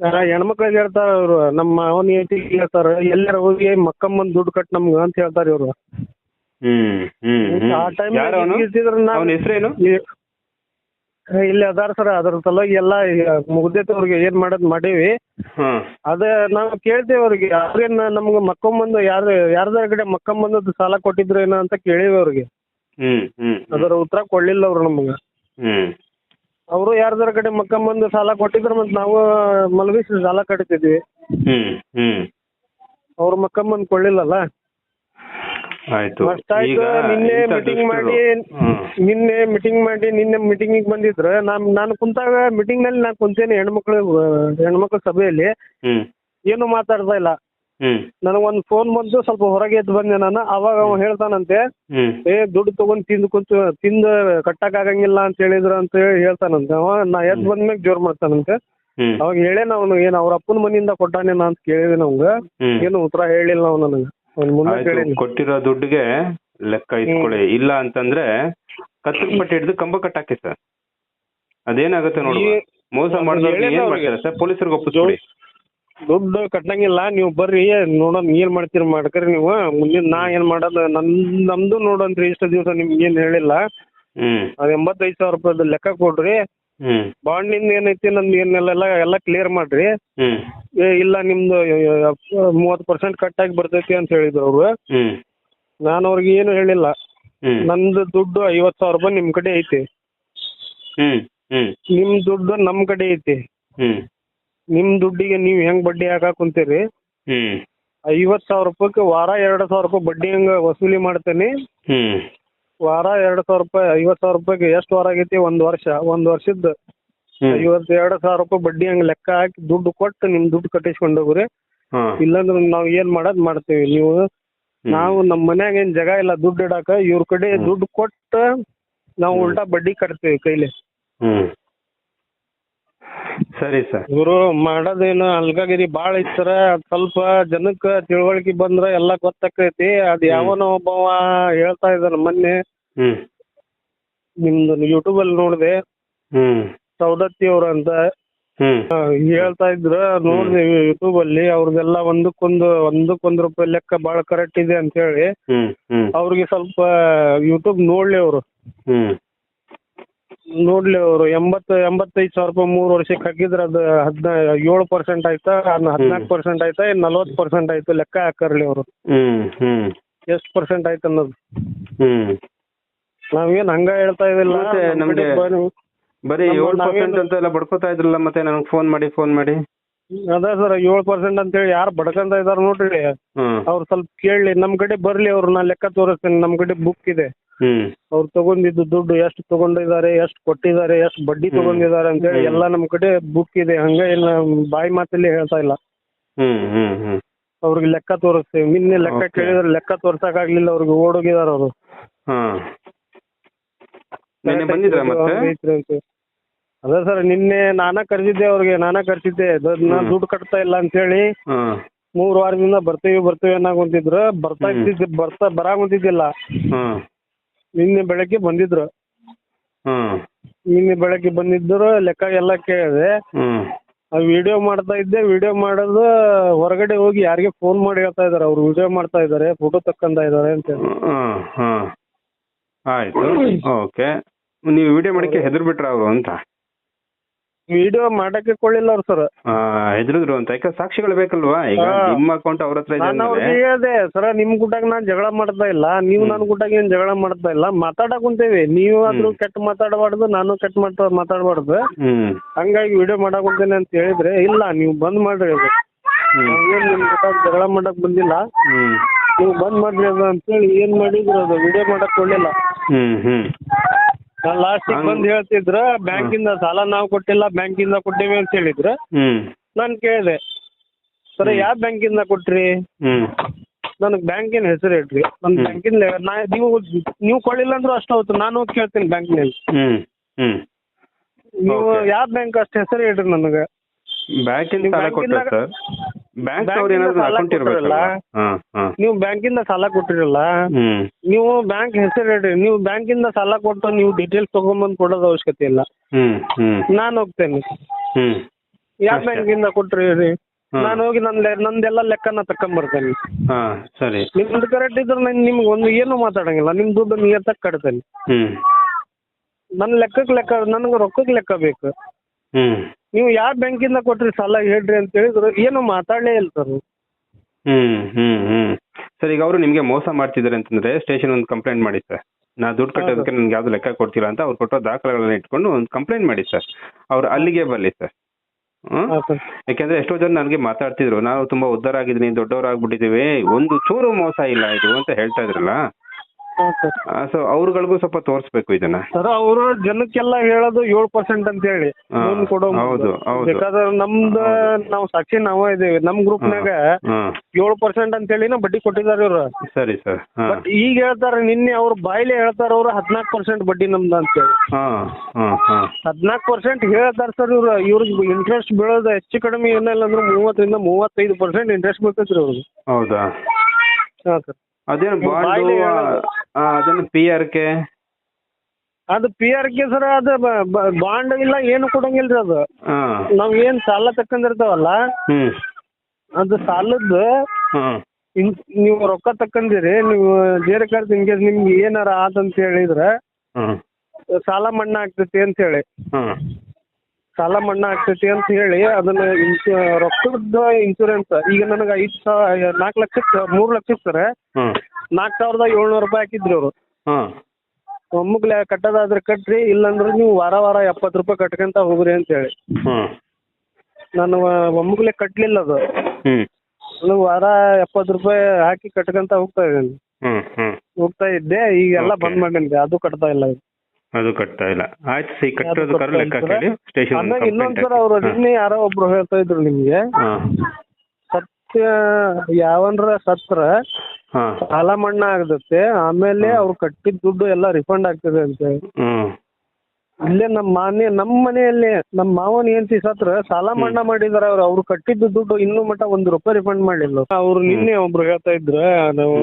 ಏನು ಆ ಹೆಣ್ಮಕ್ಳಿಗೆ ಹೇಳ್ತಾರ ಇವ್ರು ನಮ್ಮ ಅವನಿ ಹೇಳ್ತಾರ ಎಲ್ಲಾರ ಹೋಗಿ ಮಕ್ಕಂಬಂದ್ ದುಡ್ಡು ಕಟ್ ನಮ್ಗ ಅಂತ ಹೇಳ್ತಾರ ಇವ್ರು. ಹ್ಮ್ ಹ್ಮ್ ಆ ಟೈಮ್ ಯಾರು ಅವನು? ಅವನ ಹೆಸರೇನು ಇಲ್ಲಿ ಅದಾರ ಸರ್ ಅದ್ರ ಸಲುವಾಗಿ ಎಲ್ಲ ಮುಗ್ದೈತೆ ಅವ್ರಿಗೆ ಏನ್ ಮಾಡೋದ್ ಮಾಡೀವಿ. ಅದ ನಾವ್ ನಾವು ಕೇಳ್ತೇವೆ ಅವ್ರಿಗೆ ಅವ್ರೇನ್ ನಮ್ಗೆ ಮಕ್ಕಮ್ಮಂದು ಯಾರು ಯಾರ್ದಾರ ಕಡೆ ಮಕ್ಕೊಂಬಂದದ್ದು ಸಾಲ ಕೊಟ್ಟಿದ್ರೇನ ಅಂತ ಕೇಳೀವಿ ಅವ್ರಿಗೆ. ಹ್ಮ್ ಹ್ಮ್. ಅದರ ಉತ್ತರ ಕೊಡ್ಲಿಲ್ಲ ಅವ್ರು ನಮ್ಗೆ. ಹ್ಮ್. ಅವರು ಯಾರ್ದಾರ ಕಡೆ ಮಕ್ಕೊಂಬಂದು ಸಾಲ ಕೊಟ್ಟಿದ್ರೆ ಮತ್ತೆ ನಾವು ಮಲಗಿಸಿ ಸಾಲ ಕಟ್ತಿದ್ವಿ. ಹ್ಮ್ ಹ್ಮ್. ಅವ್ರು ಮಕ್ಕೊಂಬಂದು ಕೊಡ್ಲಿಲ್ಲಲ್ಲ ಆಯ್ತು. ಮಸ್ತ್ ಆಯ್ತು. ಈಗ ನಿನ್ನೆ ಇಂಥ ಮೀಟಿಂಗ್ ದುಷ್ಟರು- ಮಾಡಿ ಹ್ಮ್. ನಿನ್ನೆ ಮೀಟಿಂಗ್ ಮಾಡಿ ನಿನ್ನೆ ಮೀಟಿಂಗಿಗೆ ಬಂದಿದ್ರು. ನಾನ್ ನಾನು ಕುಂತಾಗ ಮೀಟಿಂಗ್ನಲ್ಲಿ ನಾನು ಕುಂತೇನೆ ಹೆಣ್ಮಕ್ಳು ಹೆಣ್ಮಕ್ಳ ಸಭೆಯಲ್ಲಿ. ಹ್ಮ್. ಏನು ಮಾತಾಡ್ತಾ ಇಲ್ಲ. ಹ್ಮ್. ನನಗೊಂದು ಫೋನ್ ಬಂತು ಸ್ವಲ್ಪ ಹೊರಗೆ ಎದ್ದು ಬಂದೆ ನಾನು. ಅವಾಗ ಅವ ಹೇಳ್ತಾನಂತೆ ಹ್ಮ್. ಏ ದುಡ್ಡು ತಗೊಂಡ್ ತಿಂದು ಕುಂತು ತಿಂದು ಕಟ್ಟಕ್ ಆಗಂಗಿಲ್ಲ ಅಂತ ಹೇಳಿದ್ರು ಅಂತ ಹೇಳಿ ಹೇಳ್ತಾನಂತೆ ಅವ. ನಾ ಎದ್ದು ಬಂದ್ಮೇಲೆ ಜೋರ್ ಮಾಡ್ತಾನಂತೆ. ಹ್ಮ್. ಅವಾಗ ಹೇಳೇನ ಅವನು ಏನ್ ಅವ್ರ ಅಪ್ಪನ ಮನೆಯಿಂದ ಕೊಟ್ಟಾನೇನ ಅಂತ ಕೇಳಿದೆ ನಮ್ಗ. ಹ್ಮ್. ಏನು ಉತ್ತರ ಹೇಳಿಲ್ಲ ಅವ್ ನನಗೆ. ಅವ್ನ ಮುಂದೆ ಆಯ್ತು ಕೇಳೀನಿ ಕೊಟ್ಟಿರೋ ದುಡ್ಡಿಗೆ ಲೆಕ್ಕ ಇಟ್ಕೊಳ್ಳಿ ಇಲ್ಲ ಅಂತಂದ್ರೆ ಕತ್ತಿ ಪಟ್ಟಿ ಹಿಡಿದು ಕಂಬ ಕಟ್ಟಾಕಿ ಸರ್. ಅದೇನಾಗುತ್ತೆ ನೋಡಿ ಈ- ಮೋಸ ಮಾಡಿದ್ರೆ ಮಾಡಿದವ್ರಿಗೆ ಹೇಳಿಲ್ಲ ಏನ್ ಅವ್ರಿಗೆ. ಮಾಡ್ತಾರೆ ಸರ್? ಪೊಲೀಸರಿಗೆ ಒಪ್ಪಿಸ್ಬಿಡಿ. ದುಡ್ಡು ಕಟ್ಟಂಗಿಲ್ಲ ನೀವು ಬರ್ರಿ ನೋಡೋಣ ಏನ್ ಮಾಡ್ತೀರಿ ಮಾಡ್ಕರಿ ನೀವು. ಮುಂದಿನ ನಾ ಏನ್ ಮಾಡೋದು ನನ್ ನಮ್ದು ನೋಡೋಣ್ರಿ ಇಷ್ಟು ದಿವಸ ನಿಮ್ಗೆ ಏನ್ ಹೇಳಿಲ್ಲ. ಹ್ಮ್. ಅದ್ ಎಂಬತ್ತೈದು ಸಾವಿರ ರೂಪಾಯಿದು ಲೆಕ್ಕ ಕೊಡ್ರಿ. ಹ್ಮ್. ಬಾಂಡಿಂದ ಏನೈತಿ ನನ್ನ ಏನೆಲ್ಲ ಎಲ್ಲ ಕ್ಲಿಯರ್ ಮಾಡ್ರಿ. ಹ್ಮ್. ಏ ಇಲ್ಲ ನಿಮ್ದು ಮೂವತ್ತು ಪರ್ಸೆಂಟ್ ಕಟ್ಟಾಗಿ ಬರ್ತೈತಿ ಅಂತ ಹೇಳಿದ್ರು ಅವ್ರು. ಹ್ಮ್. ನಾನು ಅವ್ರಿಗೆ ಏನು ಹೇಳಿಲ್ಲ. ಹ್ಮ್. ನಂದು ದುಡ್ಡು ಐವತ್ತು ಸಾವಿರ ರೂಪಾಯಿ ನಿಮ್ ಕಡೆ ಐತಿ. ಹ್ಮ್ ಹ್ಮ್. ನಿಮ್ ದುಡ್ಡು ನಮ್ ಕಡೆ ಐತಿ. ಹ್ಮ್. ನಿಮ್ ದುಡ್ಡಿಗೆ ನೀವ್ ಹೆಂಗ್ ಬಡ್ಡಿ ಹಾಕಾಕ್ ಕುಂತೀರಿ? ಐವತ್ ಸಾವಿರ ರೂಪಾಯಿಗೆ ವಾರ ಎರಡು ಸಾವಿರ ರೂಪಾಯಿ ಬಡ್ಡಿ ಹಂಗ ವಸೂಲಿ ಮಾಡ್ತೇನೆ. ಹ್ಮ್. ವಾರ ಎರಡು ಸಾವಿರ ರೂಪಾಯಿ ಐವತ್ ಸಾವಿರ ರೂಪಾಯಿಗೆ ಎಷ್ಟ್ ವಾರ ಆಗೈತಿ? ಒಂದ್ ವರ್ಷ ಒಂದ್ ವರ್ಷದ ಹ್ಮ್. ಎರಡ್ ಸಾವಿರ ರೂಪಾಯಿ ಬಡ್ಡಿ ಹಂಗ ಲೆಕ್ಕ ಹಾಕಿ ದುಡ್ಡು ಕೊಟ್ಟು ನಿಮ್ ದುಡ್ಡು ಕಟ್ಟಿಸ್ಕೊಂಡು ಹೋಗ್ರಿ. ಹಾ. ಇಲ್ಲಾಂದ್ರೆ ನಾವ್ ಏನ್ ಮಾಡೋದ್ ಮಾಡ್ತೇವಿ ನೀವು. ನಾವು ನಮ್ಮ ಮನ್ಯಾಗ ಏನ್ ಜಾಗ ಇಲ್ಲ ದುಡ್ಡು ಇಡಾಕ ಇವ್ರ ಕಡೆ ದುಡ್ಡು ಕೊಟ್ಟು ನಾವು ಉಲ್ಟಾ ಬಡ್ಡಿ ಕಟ್ತೇವಿ ಕೈಲಿ. ಹ್ಮ್. ಸರಿ ಸರ್. ಗುರು ಮಾಡೋದೇನು ಅಲ್ಗಾಗಿರಿ ಬಾಳ ಇತ್ತರ ಸ್ವಲ್ಪ ಜನಕ್ಕ ತಿಳುವಳಿಕೆ ಬಂದ್ರ ಎಲ್ಲಾ ಗೊತ್ತಾಕೈತಿ. ಅದ್ ಯಾವನೋ ಒಬ್ಬವ ಹೇಳ್ತಾ ಇದ್ದಾನ ಮೊನ್ನೆ. ಹ್ಮ್. ನಿಮ್ದು ಯೂಟ್ಯೂಬ್ ಅಲ್ಲಿ ನೋಡಿದೆ. ಹ್ಮ್. ಸೌದತ್ತಿ ಅವ್ರ ಅಂತ. ಹ್ಮ್. ಆ, ಹೇಳ್ತಾ ಇದ್ರ ನೋಡಿದೆ ಯೂಟ್ಯೂಬ್ ಅಲ್ಲಿ ಅವ್ರದೆಲ್ಲ ಒಂದಕ್ಕೊಂದು ಒಂದಕ್ಕೊಂದು ರೂಪಾಯಿ ಲೆಕ್ಕ ಬಾಳ ಕರೆಕ್ಟ್ ಇದೆ ಅಂತ ಹೇಳಿ. ಹ್ಮ್ ಹ್ಮ್. ಅವ್ರಿಗೆ ಸ್ವಲ್ಪ ಯೂಟ್ಯೂಬ್ ನೋಡ್ಲಿ ಅವರು. ಹ್ಮ್. ನೋಡ್ಲಿ ಅವರು ಎಂಬತ್ತು ಎಂಬತ್ತೈದು ಸಾವಿರ ರೂಪಾಯಿ ಮೂರ್ ವರ್ಷಕ್ಕೆ ಹಾಕಿದ್ರೆ ಅದು ಹದಿನ ಏಳು ಪರ್ಸೆಂಟ್ ಆಯ್ತಾ ಹದಿನಾಲ್ಕು ಪರ್ಸೆಂಟ್ ಆಯ್ತಾ ಇನ್ನು ನಲ್ವತ್ತು ಪರ್ಸೆಂಟ್ ಆಯ್ತು ಲೆಕ್ಕ ಹಾಕರ್ಲಿ ಅವರು. ಹ್ಮ್ ಹ್ಮ್. ಎಷ್ಟು ಪರ್ಸೆಂಟ್ ಆಯ್ತು ಅನ್ನೋದು. ಹ್ಮ್. ನಾವೇನ್ ಹಂಗ ಹೇಳ್ತಾ ಇದಿಲ್ಲ ಮತ್ತೆ ನಮ್ಗೆ-. ಬರೀ ನಮ್ಮ- ಏಳು ಪರ್ಸೆಂಟ್ ಅಂತ ಎಲ್ಲ ಬಡ್ಕೋತಾ ಇದ್ರಲ್ಲ ಮತ್ತೆ ನನಗೆ ಫೋನ್ ಮಾಡಿ ಫೋನ್ ಮಾಡಿ. ಅದ ಸರ್ ಏಳು ಪರ್ಸೆಂಟ್ ಅಂತೇಳಿ ಯಾರು ಬಡ್ಕಂತ ಇದಾರ ನೋಡ್ರಿ. ಹ್ಮ್. ಅವ್ರು ಸ್ವಲ್ಪ ಕೇಳಲಿ ನಮ್ ಕಡೆ ಬರ್ಲಿ ಅವ್ರು ನಾ ಲೆಕ್ಕ ತೋರಿಸ್ತೇನೆ ನಮ್ ಕಡೆ ಬುಕ್ ಇದೆ. ಹ್ಮ್. ಅವ್ರು ತಗೊಂಡಿದ್ದು ದುಡ್ಡು ಎಷ್ಟು ತಗೊಂಡಿದ್ದಾರೆ ಎಷ್ಟು ಕೊಟ್ಟಿದ್ದಾರೆ ಎಷ್ಟು ಬಡ್ಡಿ ಹ್ಮ್. ತಗೊಂಡಿದ್ದಾರೆ ಅಂತ ಹೇಳಿ ಎಲ್ಲ ನಮ್ ಕಡೆ ಬುಕ್ ಇದೆ. ಹಂಗ ಇಲ್ಲ ಬಾಯಿ ಮಾತಲ್ಲಿ ಹೇಳ್ತಾ ಇಲ್ಲ. ಹ್ಮ್ ಹ್ಮ್ ಹ್ಮ್. ಅವ್ರಿಗೆ ಲೆಕ್ಕ ತೋರಿಸ್ತೀವಿ. ನಿನ್ನೆ ಲೆಕ್ಕ Okay. ಕೇಳಿದ್ರೆ ಲೆಕ್ಕ ತೋರ್ಸಕ್ ಆಗ್ಲಿಲ್ಲ ಅವ್ರಿಗೆ ಓಡೋಗಿದಾರ ಅವರು. ಹಾ. ನಿನ್ನೆ ಬಂದಿದ್ರಾ ಮತ್ತೆ? ಐತ್ರಿ ಅಂತ. ಅದೇ ಸರ್ ನಿನ್ನೆ ನಾನ ಕರ್ಸಿದ್ದೆ ಅವ್ರಿಗೆ ನಾನ ಕರ್ಸಿದ್ದೆ. ದ- ನಾ ಹ್ಮ್. ದುಡ್ಡು ಕಟ್ತಾ ಇಲ್ಲ ಅಂತ ಹೇಳಿ ಹಾಂ. ಮೂರ್ ವಾರದಿಂದ ಬರ್ತೀವಿ ಬರ್ತೀವಿ ಅನ್ನಕೊಂತಿದ್ರು ಬರ್ತಾ ಇದ್ದಿದ್ದು ಇದ್ದಿದ್ ಬರ್ತಾ ಬರಾಕುಂತಿದ್ದಿಲ್ಲ ಹಾಂ. ನಿನ್ನೆ ಬೆಳಗ್ಗೆ ಬಂದಿದ್ರು. ಹ್ಮ್. ನಿನ್ನೆ ಬೆಳಗ್ಗೆ ಬಂದಿದ್ರು ಲೆಕ್ಕ ಎಲ್ಲ ಕೇಳಿದೆ. ಹ್ಮ್. ವಿಡಿಯೋ ಮಾಡ್ತಾ ಇದ್ದೆ ವಿಡಿಯೋ ಮಾಡೋದು ಹೊರಗಡೆ ಹೋಗಿ ಯಾರಿಗೆ ಫೋನ್ ಮಾಡಿ ಹೇಳ್ತಾ ಇದಾರೆ ಅವ್ರು ವಿಡಿಯೋ ಮಾಡ್ತಾ ಇದಾರೆ ಫೋಟೋ ತಕ್ಕಂತ ಇದಾರೆ ಅಂತ ಹೇಳಿ. ಹಾಂ ಹಾಂ ಆಯಿತು ಓಕೆ. ನೀವು ವಿಡಿಯೋ ಮಾಡಕ್ಕೆ ಹೆದರ್ಬಿಟ್ರ ಅವರು ಅಂತ. ವಿಡಿಯೋ ಮಾಡಕ್ಕೆ ಕೊಳ್ಳಿಲ್ಲ ಅವ್ರು ಸರ್. ಹೆದರಿದ್ರು ಅಂತ. ಯಾಕಂದ್ರೆ ಸಾಕ್ಷಿಗಳು ಬೇಕಲ್ವಾ? ಈಗ ಹಾ. ನಿಮ್ಮ ಅಕೌಂಟ್ ಅವ್ರ ಹತ್ರ ಇದೆ ನಾನು ಅವ್ರಿಗೆ ಸರ ನಿಮ್ ಗುಡ್ಡಾಗ ನಾನ್ ಜಗಳ ಮಾಡ್ತಾ ಇಲ್ಲ. ನೀವು. ನನ್ ಗುಟ್ಟಾಗ ಏನ್ ಜಗಳ ಮಾಡ್ತಾ ಇಲ್ಲ. ಮಾತಾಡಕ್ ಕುಂತೇವಿ. ನೀವು ಆದ್ರೂ ಹ್ಮ್. ಕೆಟ್ಟ ಮಾತಾಡಬಾರ್ದು ನಾನು ಕೆಟ್ಟ ಮಾತಾ ಮಾತಾಡಬಾರ್ದು. ಹ್ಮ್. ಹಂಗಾಗಿ ವಿಡಿಯೋ ಮಾಡಕ್ ಕುಂತೇನೆ ಅಂತ ಹೇಳಿದ್ರೆ ಇಲ್ಲ ನೀವು ಬಂದ್ ಮಾಡ್ರಿ ಅದು. ಹ್ಮ್. ನಾವೇನ್ ನಿಮ್ ಗುಟ್ಟಾಗ ಜಗಳ ಮಾಡಕ್ ಬಂದಿಲ್ಲ. ಹ್ಮ್. ನೀವು ಬಂದ್ ಮಾಡ್ರಿ ಅದು ಅಂತೇಳಿ ಏನ್ ಮಾಡಿದ್ರು ಅದು. ವಿಡಿಯೋ ಮಾಡಕ್ ಕೊಡ್ಲಿಲ್ಲ. ಹ್ಮ್ ಹ್ಮ್. ಲಾಸ್ಟಿಗೆ ಬಂದು ಹೇಳ್ತಿದ್ರ ಬ್ಯಾಂಕಿಂದ ಸಾಲ ನಾವು ಕೊಟ್ಟಿಲ್ಲ ಬ್ಯಾಂಕಿಂದ ಕೊಟ್ಟಿವಿ ಅಂತ ಹೇಳಿದ್ರು. ಹ್ಮ್. ನಾನ್ ಕೇಳಿದೆ ಸರ್ ಯಾವ ಬ್ಯಾಂಕ್ ಬ್ಯಾಂಕಿಂದ ಕೊಟ್ರಿ? ಹ್ಮ್. ನನಗೆ ಬ್ಯಾಂಕಿನ ಹೆಸರು ಹೇಳ್ರಿ. ನನ್ನ ಬ್ಯಾಂಕಿಂದ ಬ್ಯಾಂಕಿನ ನಾ ನೀವು ನೀವು ಕೊಡ್ಲಿಲ್ಲ ಅಂದ್ರೂ ಅಷ್ಟು ಹೋಗ್ತು ನಾನು ಹೋಗಿ ಕೇಳ್ತೀನಿ ಬ್ಯಾಂಕ್ನಲ್ಲಿ. ಹ್ಮ್. ಹ್ಮ್. ನೀವು. ಯಾವ ಬ್ಯಾಂಕ್ ಅಷ್ಟು ಹೆಸರು ಹೇಳ್ರಿ ನನಗೆ. ಬ್ಯಾಂಕಿಂದ ಸಾಲ ಬ್ಯಾಂಕಿಂದ- ಸರ್. ಬ್ಯಾಂಕ್ ಅವ್ರು ಏನಾದ್ರು ಅಕೌಂಟ್ ಇರ್ಬೇಕಲ್ಲ? ನೀವು ಬ್ಯಾಂಕಿಂದ ಸಾಲ ಕೊಟ್ಟಿರಲ್ಲ? ನೀವು ಬ್ಯಾಂಕ್ ಹೆಸರು ಹೇಳ್ರಿ. ನೀವು ಬ್ಯಾಂಕಿಂದ ಸಾಲ ಕೊಟ್ಟು ನೀವು ಡೀಟೇಲ್ಸ್ ತಗೊಂಬಂದು ಕೊಡೋದು ಅವಶ್ಯಕತೆ ಇಲ್ಲ. ನಾನು ಹೋಗ್ತೇನೆ. ಹ್ಮ್. ಯಾವ ಬ್ಯಾಂಕಿಂದ ಕೊಟ್ರಿ ನಾನು ಹೋಗಿ ನನ್ನ ನಂದೆಲ್ಲ ಲೆಕ್ಕನ ತಕೊಂಬರ್ತೇನೆ ಸರಿ. ನಿಮ್ದು ಕರೆಕ್ಟ್ ಇದ್ರೆ ನಾನು ನಿಮ್ಗೆ ಒಂದು ಏನು ಮಾತಾಡಂಗಿಲ್ಲ. ನಿಮ್ ದುಡ್ಡು ನಿಯತ್ತಾಗಿ ಕಟ್ತೇನೆ. ಹ್ಮ್. ನನ್ನ ಲೆಕ್ಕಕ್ಕೆ ಲೆಕ್ಕ ನನಗೆ ರೊಕ್ಕಕ್ಕೆ ಲೆಕ್ಕ ಬೇಕು. ಹ್ಮ್. ನೀವು ಯಾವ ಬ್ಯಾಂಕಿಂದ ಕೊಟ್ರಿ ಸಾಲ ಹೇಳ್ರಿ ಅಂತ ಹೇಳಿದ್ರು ಏನು ಮಾತಾಡಲೇ ಇಲ್ಲ ಸರ್ ಹ್ಮ್ ಹ್ಮ್ ಹ್ಮ್. ಸರ್ ಈಗ ಅವರು ನಿಮ್ಗೆ ಮೋಸ ಮಾಡ್ತಿದ್ದಾರೆ ಅಂತಂದ್ರೆ ಸ್ಟೇಷನ್ ಒಂದು ಕಂಪ್ಲೇಂಟ್ ಮಾಡಿ ಸರ್. ನಾ ದುಡ್ಡು ಕಟ್ಟೋದಕ್ಕೆ ನನ್ಗೆ ಯಾವ್ದು ಲೆಕ್ಕ ಕೊಡ್ತಿಲ್ಲ ಅಂತ ಅವ್ರು ಕೊಟ್ಟೋ ದಾಖಲೆಗಳನ್ನ ಇಟ್ಕೊಂಡು ಒಂದು ಕಂಪ್ಲೇಂಟ್ ಮಾಡಿ ಸರ್. ಅವ್ರು ಅಲ್ಲಿಗೆ ಬರಲಿ ಸರ್. ಹ್ಮ್? ಯಾಕೆಂದ್ರೆ ಎಷ್ಟೋ ಜನ ನನಗೆ ಮಾತಾಡ್ತಿದ್ರು ನಾವು ತುಂಬಾ ಉದ್ಧಾರ ಆಗಿದ್ದೀನಿ ದೊಡ್ಡವರಾಗ್ಬಿಟ್ಟಿದೀವಿ ಒಂದು ಚೂರು ಮೋಸ ಇಲ್ಲ ಇದು ಅಂತ ಹೇಳ್ತಾ ಇದ್ರಲ್ಲ. ಸರ್. ಸೊ ಅವ್ರುಗಳಿಗೂ ಸ್ವಲ್ಪ ತೋರಿಸ್ಬೇಕು ಇದನ್ನ. ಸರ್ ಅವರು ಜನಕ್ಕೆಲ್ಲ ಹೇಳೋದು ಏಳು ಪರ್ಸೆಂಟ್ ಅಂತ ಹೇಳಿ ಹಾ, ಲೋನ್ ಕೊಡೋ ಮುಂದೆ. ಹೌದು, ಹೌದು. ಬೇಕಾದ್ರೆ ನಮ್ದು ನಾವು ಸಾಕ್ಷಿ ನಾವೇ ಇದೇವಿ. ನಮ್ ಗ್ರೂಪ್ನಾಗ ಹ್ಮ್ ಏಳು ಪರ್ಸೆಂಟ್ ಅಂತ ಹೇಳಿನ ಬಡ್ಡಿ ಕೊಟ್ಟಿದ್ದಾರೆ ಇವ್ರು. ಸರಿ ಸರ್ ಹಾ. ಬಟ್ ಈಗ ಹೇಳ್ತಾರೆ ನಿನ್ನೆ ಅವ್ರ ಬಾಯಲ್ಲಿ ಹೇಳ್ತಾರ ಅವ್ರು ಹದಿನಾಲ್ಕು ಪರ್ಸೆಂಟ್ ಬಡ್ಡಿ ನಮ್ದು ಅಂತ ಹೇಳಿ ಹಾ ಹಾ ಹಾ. ಹದಿನಾಲ್ಕು ಪರ್ಸೆಂಟ್ ಹೇಳ್ತಾರೆ ಸರ್ ಇವ್ರು. ಇವ್ರಿಗೆ ಇಂಟ್ರೆಸ್ಟ್ ಬೀಳೋದು ಹೆಚ್ಚು ಕಡಿಮೆ ಏನಿಲ್ಲ ಅಂದ್ರೆ ಮೂವತ್ತರಿಂದ ಮೂವತ್ತೈದು ಪರ್ಸೆಂಟ್ ಇಂಟ್ರೆಸ್ಟ್ ಬೀಳ್ತೈತ್ರಿ ಅವ್ರಿಗೆ ಹೌದಾ? ಹಾಂ ಸರ್. ಅದೇನು ಬಾಂಡು ಬಾಯ್ಲಿ ಹೇಳೋದು. ಅದೇನು ಪಿ ಆರ್ ಕೆ? ಅದು ಪಿ ಆರ್ ಕೆ ಸರ್ ಅದು ಬಾಂಡ್ ಇಲ್ಲ ಏನು ಕೊಡಂಗಿಲ್ರಿ ಅದು. ಹಾ. ನಾವ್ ಏನ್ ಸಾಲ ತಕೊಂಡಿರ್ತಾವಲ್ಲ ಅದು ಸಾಲದ್ದು ಇನ್- ನೀವು ರೊಕ್ಕ ತಕೊಂಡಿರಿ ನೀವು ಬೇರೆ ಕಡೆ ಇನ್ ಕೇಸ್ ನಿಮ್ಗೆ ಏನಾರ ಆತಂತ ಹೇಳಿದ್ರೆ ಸಾಲ ಮನ್ನಾ ಆಗ್ತೈತಿ ಅಂತ ಹೇಳಿ. ಸಾಲ ಮನ್ನಾ ಆಗ್ತೈತಿ ಅಂತ ಹೇಳಿ ಅದನ್ನ ಇನ್ಶು ರೊಕ್ಕದ ಇನ್ಶೂರೆನ್ಸ್ ಈಗ ನನಗೆ ಐದು ಸಾವಿರ ನಾಲ್ಕು ಲಕ್ಷಕ್ಕೆ ಮೂರು ಲಕ್ಷಕ್ಕೆ ಸರ್. ಹ್ಮ್. ನಾಲ್ಕು ಸಾವಿರದ ಏಳ್ನೂರು ರೂಪಾಯಿ ಹಾಕಿದ್ರು ಅವರು. ಹ್ಮ್. ಒಮ್ಮಗ್ಲೆ ಕಟ್ಟೋದಾದ್ರೆ ಕಟ್ರಿ ಇಲ್ಲಾಂದ್ರೆ ನೀವು ವಾರ ವಾರ ಎಪ್ಪತ್ತು ರೂಪಾಯಿ ಕಟ್ಕೊಂತ ಹೋಗ್ರಿ ಅಂತ ಹೇಳಿ. ಹ್ಮ್. ನಾನು ಒಮ್ಮಗ್ಲೆ ಕಟ್ಟಲಿಲ್ಲ ಅದು. ಹ್ಮ್. ನಾನು ವಾರ ಎಪ್ಪತ್ತು ರೂಪಾಯಿ ಹಾಕಿ ಕಟ್ಕೊಂತ ಹೋಗ್ತಾ ಇದ್ದೀನಿ. ಹ್ಮ್ ಹ್ಮ್. ಹೋಗ್ತಾ ಇದ್ದೆ ಈಗೆಲ್ಲ Okay. ಬಂದ್ ಮಾಡೀನಿ ಅದು ಕಟ್ತಾ ಇಲ್ಲ. ಈಗ. ಅದು ಕಟ್ತಾ ಇಲ್ಲ. ಆಯ್ತು ಸಿ ಅದು ಕಟ್ಟೋದು ಕರು ಕಟ್ತಾ ಲೆಕ್ಕ ಕೇಳಿ ಸ್ಟೇಷನ್ ಆಮೇಲೆ ಇನ್ನೊಂದ್ ಸಲ ಅವ್ರು ನಿನ್ನೆ ಯಾರೋ ಒಬ್ರು ಹೇಳ್ತಾ ಇದ್ರು ನಿಮ್ಗೆ. ಸತ್ಯ ಯಾವನ್ರ ಸತ್ರ ಸಾಲ ಮನ್ನಾ ಆಗತ್ತೆ ಆಮೇಲೆ ಅವ್ರು ಕಟ್ಟಿದ ದುಡ್ಡು ಎಲ್ಲ ರಿಫಂಡ್ ಆಗ್ತದೆ ಅಂತ. ಇಲ್ಲೇ ನಮ್ಮ ಮನೆ ನಮ್ಮ ಮನೆಯಲ್ಲಿ ನಮ್ಮ ಮಾವನ ಹೆಂಡತಿ ಸತ್ರ ಸಾಲ ಮನ್ನಾ ಮಾಡಿದಾರೆ ಅವ್ರು. ಅವ್ರು ಕಟ್ಟಿದ್ದು ದುಡ್ಡು ಇನ್ನೂ ಮಟ್ಟ ಒಂದು ರೂಪಾಯಿ ರಿಫಂಡ್ ಮಾಡಿಲ್ಲ. ಅವ್ರು ನಿನ್ನೆ ಒಬ್ರು ಹೇಳ್ತಾ ಇದ್ರ ನಾವು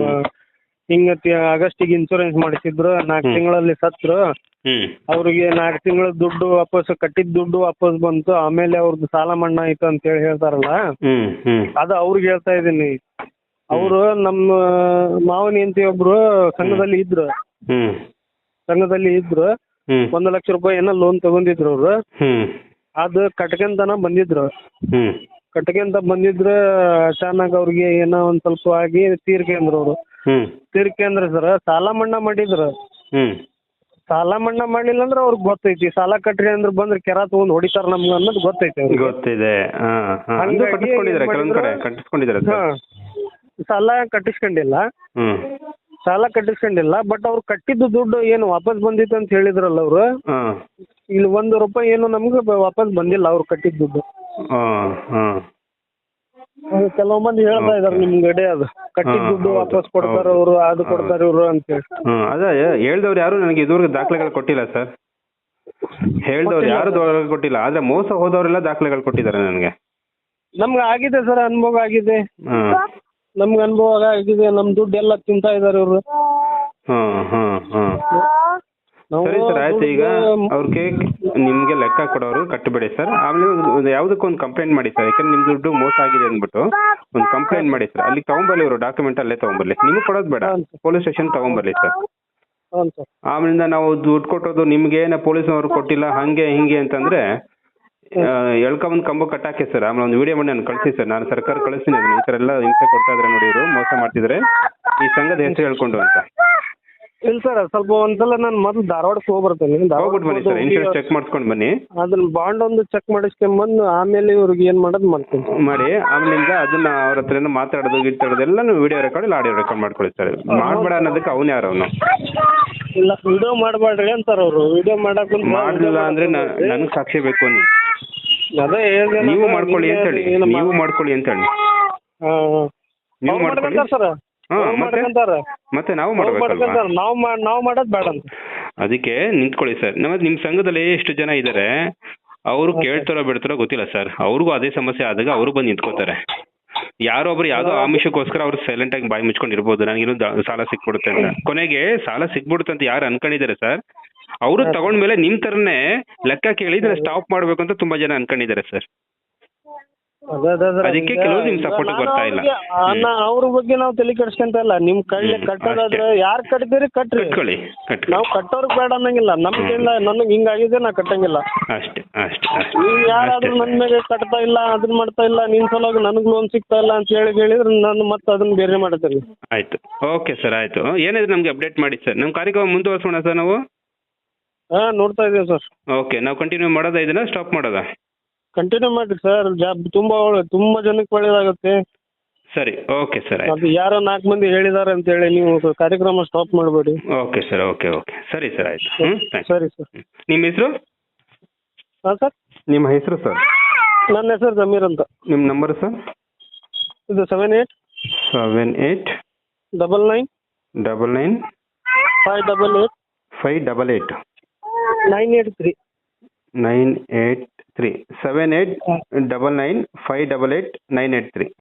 ಹಿಂಗ ಆಗಸ್ಟಿಗೆ ಇನ್ಶೂರೆನ್ಸ್ ಮಾಡಿಸಿದ್ರು ನಾಲ್ಕು. ತಿಂಗಳಲ್ಲಿ ಸತ್ರು. ಹ್ಮ್. ಅವ್ರಿಗೆ ನಾಲ್ಕು ತಿಂಗಳ ದುಡ್ಡು ವಾಪಸ್ ಕಟ್ಟಿದ ದುಡ್ಡು ವಾಪಸ್ ಬಂತು. ಆಮೇಲೆ ಅವ್ರದ್ದು ಸಾಲ ಮನ್ನಾ ಆಯ್ತು ಅಂತ ಹೇಳಿ ಹೇಳ್ತಾರಲ್ಲ? ಹ್ಮ್ ಹ್ಮ್. ಅದು ಅವ್ರಿಗೆ ಹೇಳ್ತಾ ಇದೀನಿ ಅವರು ನಮ್ಮ ಮಾವನ ಹೆಂಡತಿ ಒಬ್ರು ಸಂಘದಲ್ಲಿ ಇದ್ರು. ಹ್ಮ್. ಸಂಘದಲ್ಲಿ ಇದ್ರು. ಹ್ಮ್. ಒಂದು ಲಕ್ಷ ರೂಪಾಯಿ ಏನೋ ಲೋನ್ ತಗೊಂಡಿದ್ರು ಅವ್ರು. ಹ್ಮ್. ಅದು ಕಟ್ಕೊಂತನ ಬಂದಿದ್ರು. ಹ್ಮ್. ಕಟ್ಕೊಂತ ಬಂದಿದ್ರು ಅಚಾನಕ್ ಅವ್ರಿಗೆ ಏನೋ ಒಂದ್ ಸ್ವಲ್ಪ ಆಗಿ ತೀರ್ಕೊಂಡ್ರು ಅವ್ರು. ಹ್ಮ್. ಅಂದ್ರ ಸರ್ ಸಾಲ ಮನ್ನಾ ಮಾಡಿದ್ರು. ಹ್ಮ್. ಸಾಲ ಮನ್ನಾ ಮಾಡ್ಲಿಲ್ಲ ಅಂದ್ರೆ ಅವ್ರಿಗೆ ಗೊತ್ತೈತಿ. ಸಾಲ ಕಟ್ರಿ ಅಂದ್ರೆ ಬಂದ್ರೆ ಕೆರ ತಗೊಂಡ್ ಹೊಡಿತಾರ ನಮ್ಗೆ ಅನ್ನೋದು ಗೊತ್ತೈತಿ ಅವ್ರಿಗೆ. ಗೊತ್ತಿದೆ. ಹಾ ಹಾ. ಅದು ಹಂಗಾಗಿ ಕಟ್ಟಿಸ್ಕೊಂಡಿದ್ದಾರೆ ಏನ್ ಕೆಲವೊಂದ್ ಕಡೆ ಕಟ್ಟಿಸ್ಕೊಂಡಿದ್ದಾರೆ ಹಾ. ಸಾಲ ಕಟ್ಟಿಸ್ಕೊಂಡಿಲ್ಲ. ಹ್ಮ್. ಸಾಲ ಕಟ್ಟಿಸ್ಕೊಂಡಿಲ್ಲ ಬಟ್ ಅವ್ರು ಕಟ್ಟಿದ್ದು ದುಡ್ಡು ಏನು ವಾಪಸ್ ಬಂದಿತ್ತು ಅಂತ ಹೇಳಿದ್ರಲ್ಲ ಅವರು. ಹಾ. ಇಲ್ಲಿ ಒಂದು ರೂಪಾಯಿ ಏನು ನಮ್ಗೆ ಬ- ವಾಪಸ್ ಬಂದಿಲ್ಲ ಅವ್ರು ಕಟ್ಟಿದ ದುಡ್ಡು. ಹಾ. ಕೆಲವು ಮಂದಿ ಹೇಳ್ತಾ ಇದಾರೆ ನಿಮ್ ಗಡೆ ಅದು. ಕಟ್ಟಿದ ದುಡ್ಡು ವಾಪಸ್ ಕೊಡ್ತಾರ. ಅವ್ರು ಅದು ಕೊಡ್ತಾರ ಇವ್ರು ಅಂತೇಳಿ ಹ್ಮ್ ಅದೇ ಹೇಳ್ದವ್ರು ಯಾರು ನನಗೆ ಇದುವರೆಗೆ ದಾಖಲೆಗಳು ಕೊಟ್ಟಿಲ್ಲ ಸರ್. ಹೇಳ್ದವ್ರು ಯಾರು ದಾಖಲೆ ಕೊಟ್ಟಿಲ್ಲ ಆದ್ರೆ ಮೋಸ ಹೋದವರೆಲ್ಲ ದಾಖಲೆಗಳು ಕೊಟ್ಟಿದ್ದಾರೆ ನನಗೆ. ನಮ್ಗೆ ಆಗಿದೆ ಸರ್ ಅನುಭವ ಆಗಿದೆ. ಹ್ಮ್ ನಮ್ಗೆ ಅನುಭವ ಆಗಿದೆ ನಮ್ ದುಡ್ಡು ಎಲ್ಲ ತಿಂತಾ ಇದಾರೆ ಇವ್ರು. ಹ್ಮ್ ಹ್ಮ್ ಹ್ಮ್. ಸರಿ ಸರ್ ಆಯ್ತು. ಈಗ ಅವ್ರಿಗೆ ನಿಮ್ಗೆ ಲೆಕ್ಕ ಕೊಡೋರು ಕಟ್ಟಬೇಡಿ ಸರ್. ಆಮೇಲೆ ಯಾವುದಕ್ಕೂ ಒಂದು ಕಂಪ್ಲೇಂಟ್ ಮಾಡಿ ಸರ್. ಯಾಕಂದ್ರೆ ನಿಮ್ ದುಡ್ಡು ಮೋಸ ಆಗಿದೆ ಅಂದ್ಬಿಟ್ಟು ಒಂದು ಕಂಪ್ಲೇಂಟ್ ಮಾಡಿ ಸರ್. ಅಲ್ಲಿ ತಗೊಂಬರ್ಲಿ ಇವರು ಡಾಕ್ಯುಮೆಂಟ್ ಅಲ್ಲೇ ತಗೊಂಬರ್ಲಿ. ನಿಮ್ಗೆ ಕೊಡೋದು ಬೇಡ. ಪೊಲೀಸ್ ಸ್ಟೇಷನ್ ತಗೊಂಬರ್ಲಿ ಸರ್. ಆಮೇಲಿಂದ ನಾವು ದುಡ್ಡು ಕೊಟ್ಟೋದು ಪೊಲೀಸ್ ಪೊಲೀಸ್ನವ್ರು ಕೊಟ್ಟಿಲ್ಲ ಹಂಗೆ ಹಿಂಗೆ ಅಂತಂದ್ರೆ ಎಳ್ಕೊಂಬಂದು ಕಂಬ ಕಟ್ಟಾಕಿ ಸರ್. ಆಮೇಲೆ ಒಂದು ವಿಡಿಯೋ ಮಾಡಿ ನಾನು ಕಳಿಸಿ ಸರ್. ನಾನು ಸರ್ಕಾರ ಕಳಿಸ್ತೀನಿ ಈ ಥರ ಎಲ್ಲ ಹಿಂಸೆ ಕೊಡ್ತಾ ಇದ್ರೆ ನೋಡಿ ಇವರು ಮೋಸ ಮಾಡ್ತಿದ್ರೆ ಈ ಸಂಘದ ಹೆಸರು ಹೇಳ್ಕೊಂಡು ಅಂತ. ಇಲ್ಲ ಸರ್ ಸ್ವಲ್ಪ ಒಂದ್ಸಲ ನಾನು ಮೊದ್ಲು ಧಾರವಾಡಕ್ಕೆ ಹೋಗಿ ಬರ್ತೇನೆ ಹೋಗ್ಬಿಟ್ಟು ಬನ್ನಿ ಸರ್ ಇನ್ಶೂರೆನ್ಸ್ ಚೆಕ್ ಮಾಡಿಸ್ಕೊಂಡು ಬನ್ನಿ. ಅದನ್ನ ಬಾಂಡ್ ಒಂದು ಚೆಕ್ ಮಾಡಿಸ್ಕೊಂಬಂದು ಆಮೇಲೆ ಇವ್ರಿಗೆ ಏನ್ ಮಾಡೋದು ಮಾಡ್ತೀನಿ ಮಾಡಿ ಆಮೇಲಿಂದ ಅದನ್ನ ಅವ್ರ ಹತ್ರ ಮಾತಾಡೋದು ಗಿಟ್ಟಾಡೋದು ನೀವು ವಿಡಿಯೋ ರೆಕಾರ್ಡ್ ಇಲ್ಲ ಆಡಿಯೋ ರೆಕಾರ್ಡ್ ಮಾಡ್ಕೊಳ್ಳಿ ಸರ್. ಮಾಡ್ಬೇಡ ಅನ್ನೋದಕ್ಕೆ ಅವನು ಯಾರು ಅವನು? ಇಲ್ಲ ವಿಡಿಯೋ ಮಾಡಬೇಡ್ರಿ ಅಂತಾರ ಅವರು. ವಿಡಿಯೋ ಮಾಡಕ್ ಮಾಡ್ಲಿಲ್ಲ ಅಂದ್ರೆ ನನ್ಗ್ ಸಾಕ್ಷಿ ಬೇಕು ಅನ್ನಿ. ಅದೇ ನೀವು ಮಾಡ್ಕೊಳ್ಳಿ ಅಂತ ಹೇಳಿ. ನೀವು ಮಾಡ್ಕೊಳ್ಳಿ ಅಂತ ಹೇಳಿ. ನೀವು ಮಾಡ್ಕೊಳ್ಳಿ. ಸರ್? ಹಾ ಮತ್ತೆ? ಮಾಡ್ಕೊಂತಾರ ಮತ್ತೆ ನಾವು ಅವ್ರು ಮಾಡ್ಬೇಕಲ್ವಾ? ಮಾಡ್ಕೊಂತಾರ ನಾವ್ ನಾವು ನಾವ್ ಮಾಡೋದ್ ಬೇಡ ಅಂತ. ಅದಕ್ಕೆ ನಿಂತ್ಕೊಳ್ಳಿ ಸರ್. ನಿಮ್ ಸಂಘದಲ್ಲಿ ಎಷ್ಟು ಜನ ಇದ್ದಾರೆ ಅವರು ಕೇಳ್ತಾರೋ ಬಿಡ್ತಾರೋ ಗೊತ್ತಿಲ್ಲ ಸರ್. ಅವ್ರಿಗೂ ಅದೇ ಸಮಸ್ಯೆ ಆದಾಗ ಅವರು ಬಂದು ನಿಂತ್ಕೋತಾರೆ. ಯಾರೋ ಒಬ್ರು ಯಾವ್ದೋ ಆಮಿಷಕ್ಕೋಸ್ಕರ ಅವ್ರು ಸೈಲೆಂಟ್ ಆಗಿ ಬಾಯಿ ಮುಚ್ಕೊಂಡು ಇರ್ಬೋದು. ನನಗೆ ದ- ಸಾಲ ಸಿಕ್ಬಿಡುತ್ತೆ ಅಂತ. ಕೊನೆಗೆ ಸಾಲ ಸಿಕ್ಬಿಡುತ್ತೆ ಅಂತ ಯಾರು ಅನ್ಕೊಂಡಿದ್ದಾರೆ ಸರ್? ಅವರು ತಗೊಂಡ್ಮೇಲೆ ನಿಮ್ ತರನೇ ಲೆಕ್ಕ ಕೇಳಿದ್ರೆ ಸ್ಟಾಪ್ ಮಾಡ್ಬೇಕು ಅಂತ ತುಂಬಾ ಜನ ಅನ್ಕೊಂಡಿದ್ದಾರೆ ಸರ್. ಅದಕ್ಕೆ ಕೆಲವ್ರು ನಿಮ್ ಸಪೋರ್ಟ್ ಬರ್ತಾ ಇಲ್ಲ. ಅವ್ರ ಬಗ್ಗೆ ನಾವು ತಲೆ ಕೆಡ್ಸ್ಕೊಂತ ಇಲ್ಲ ನಿಮ್ ಕಳ್ಳಿ ಕಟ್ಟೋದಾದ್ರೆ ಯಾರ್ ಕಟ್ತೀರಿ ಕಟ್ರಿ. ಕಟ್ಕೊಳ್ಳಿ ನಾವು ನಾವ್ ಕಟ್ಟೋರ್ಗ್ ಬೇಡ ಅನ್ನಂಗಿಲ್ಲ. ನಮ್ ಕೈಯಿಂದ ನನಗ್ ಹಿಂಗಾಗಿದೆ ನಾ ಕಟ್ಟಂಗಿಲ್ಲ. ಅಷ್ಟೇ ಅಷ್ಟೇ ಅಷ್ಟೇ ನೀವ್ ಯಾರಾದ್ರೂ ನನ್ ಮೇಲೆ ಕಟ್ತಾ ಇಲ್ಲ ಅದನ್ನ ಮಾಡ್ತಾ ಇಲ್ಲ ನಿನ್ ಸಲುವಾಗಿ ನನಗ್ ಲೋನ್ ಸಿಗ್ತಾ ಇಲ್ಲ ಅಂತ ಹೇಳಿ ಹೇಳಿದ್ರೆ ನಾನು ಮತ್ತೆ ಅದನ್ನ ಬೇರೆ ಮಾಡ್ತೀನಿ ಆಯ್ತು. ಓಕೆ ಸರ್ ಆಯ್ತು. ಏನಿದ್ರೆ ನಮ್ಗೆ ಅಪ್ಡೇಟ್ ಮಾಡಿ ಸರ್? ನಮ್ಮ ಕಾರ್ಯಕ್ರಮ ಮುಂದುವರ್ಸೋಣ ಸರ್ ನಾವು? ಹಾ ನೋಡ್ತಾ ಇದೀವಿ ಸರ್. ಓಕೆ ನಾವು ಕಂಟಿನ್ಯೂ ಮಾಡೋದಾ ಇದನ್ನ ಸ್ಟಾಪ್ ಮಾಡೋದಾ? ಕಂಟಿನ್ಯೂ ಮಾಡಿರಿ ಸರ್ ಜಾಬ್ ತುಂಬಾ ಒಳ್ಳೆ ತುಂಬಾ ಜನಕ್ಕೆ ಒಳ್ಳೇದಾಗುತ್ತೆ. ಸರಿ ಓಕೆ ಸರ್ ಅದು ಯಾರೋ ನಾಲ್ಕು ಮಂದಿ ಹೇಳಿದಾರೆ ಅಂತ ಹೇಳಿ ನೀವು ಕಾರ್ಯಕ್ರಮ ಸ್ಟಾಪ್ ಮಾಡಬೇಡಿ. ಓಕೆ ಸರ್ ಓಕೆ ಓಕೆ ಸರಿ ಸರ್ ಆಯ್ತು. ಹ್ಞೂ ಥ್ಯಾಂಕ್ಸ್ ಸರಿ ಸರ್ ನಿಮ್ಮ ಹೆಸರು? ಹಾಂ ಸರ್ ನಿಮ್ಮ ಹೆಸರು ಸರ್ ನನ್ನ ಹೆಸರು ಜಮೀರ್ ಅಂತ. ನಿಮ್ಮ ನಂಬರ್ ಸರ್ ಇದು seven eight seven eight double nine double nine five double eight five double eight nine eight three nine eight three seven eight double nine five double eight nine eight three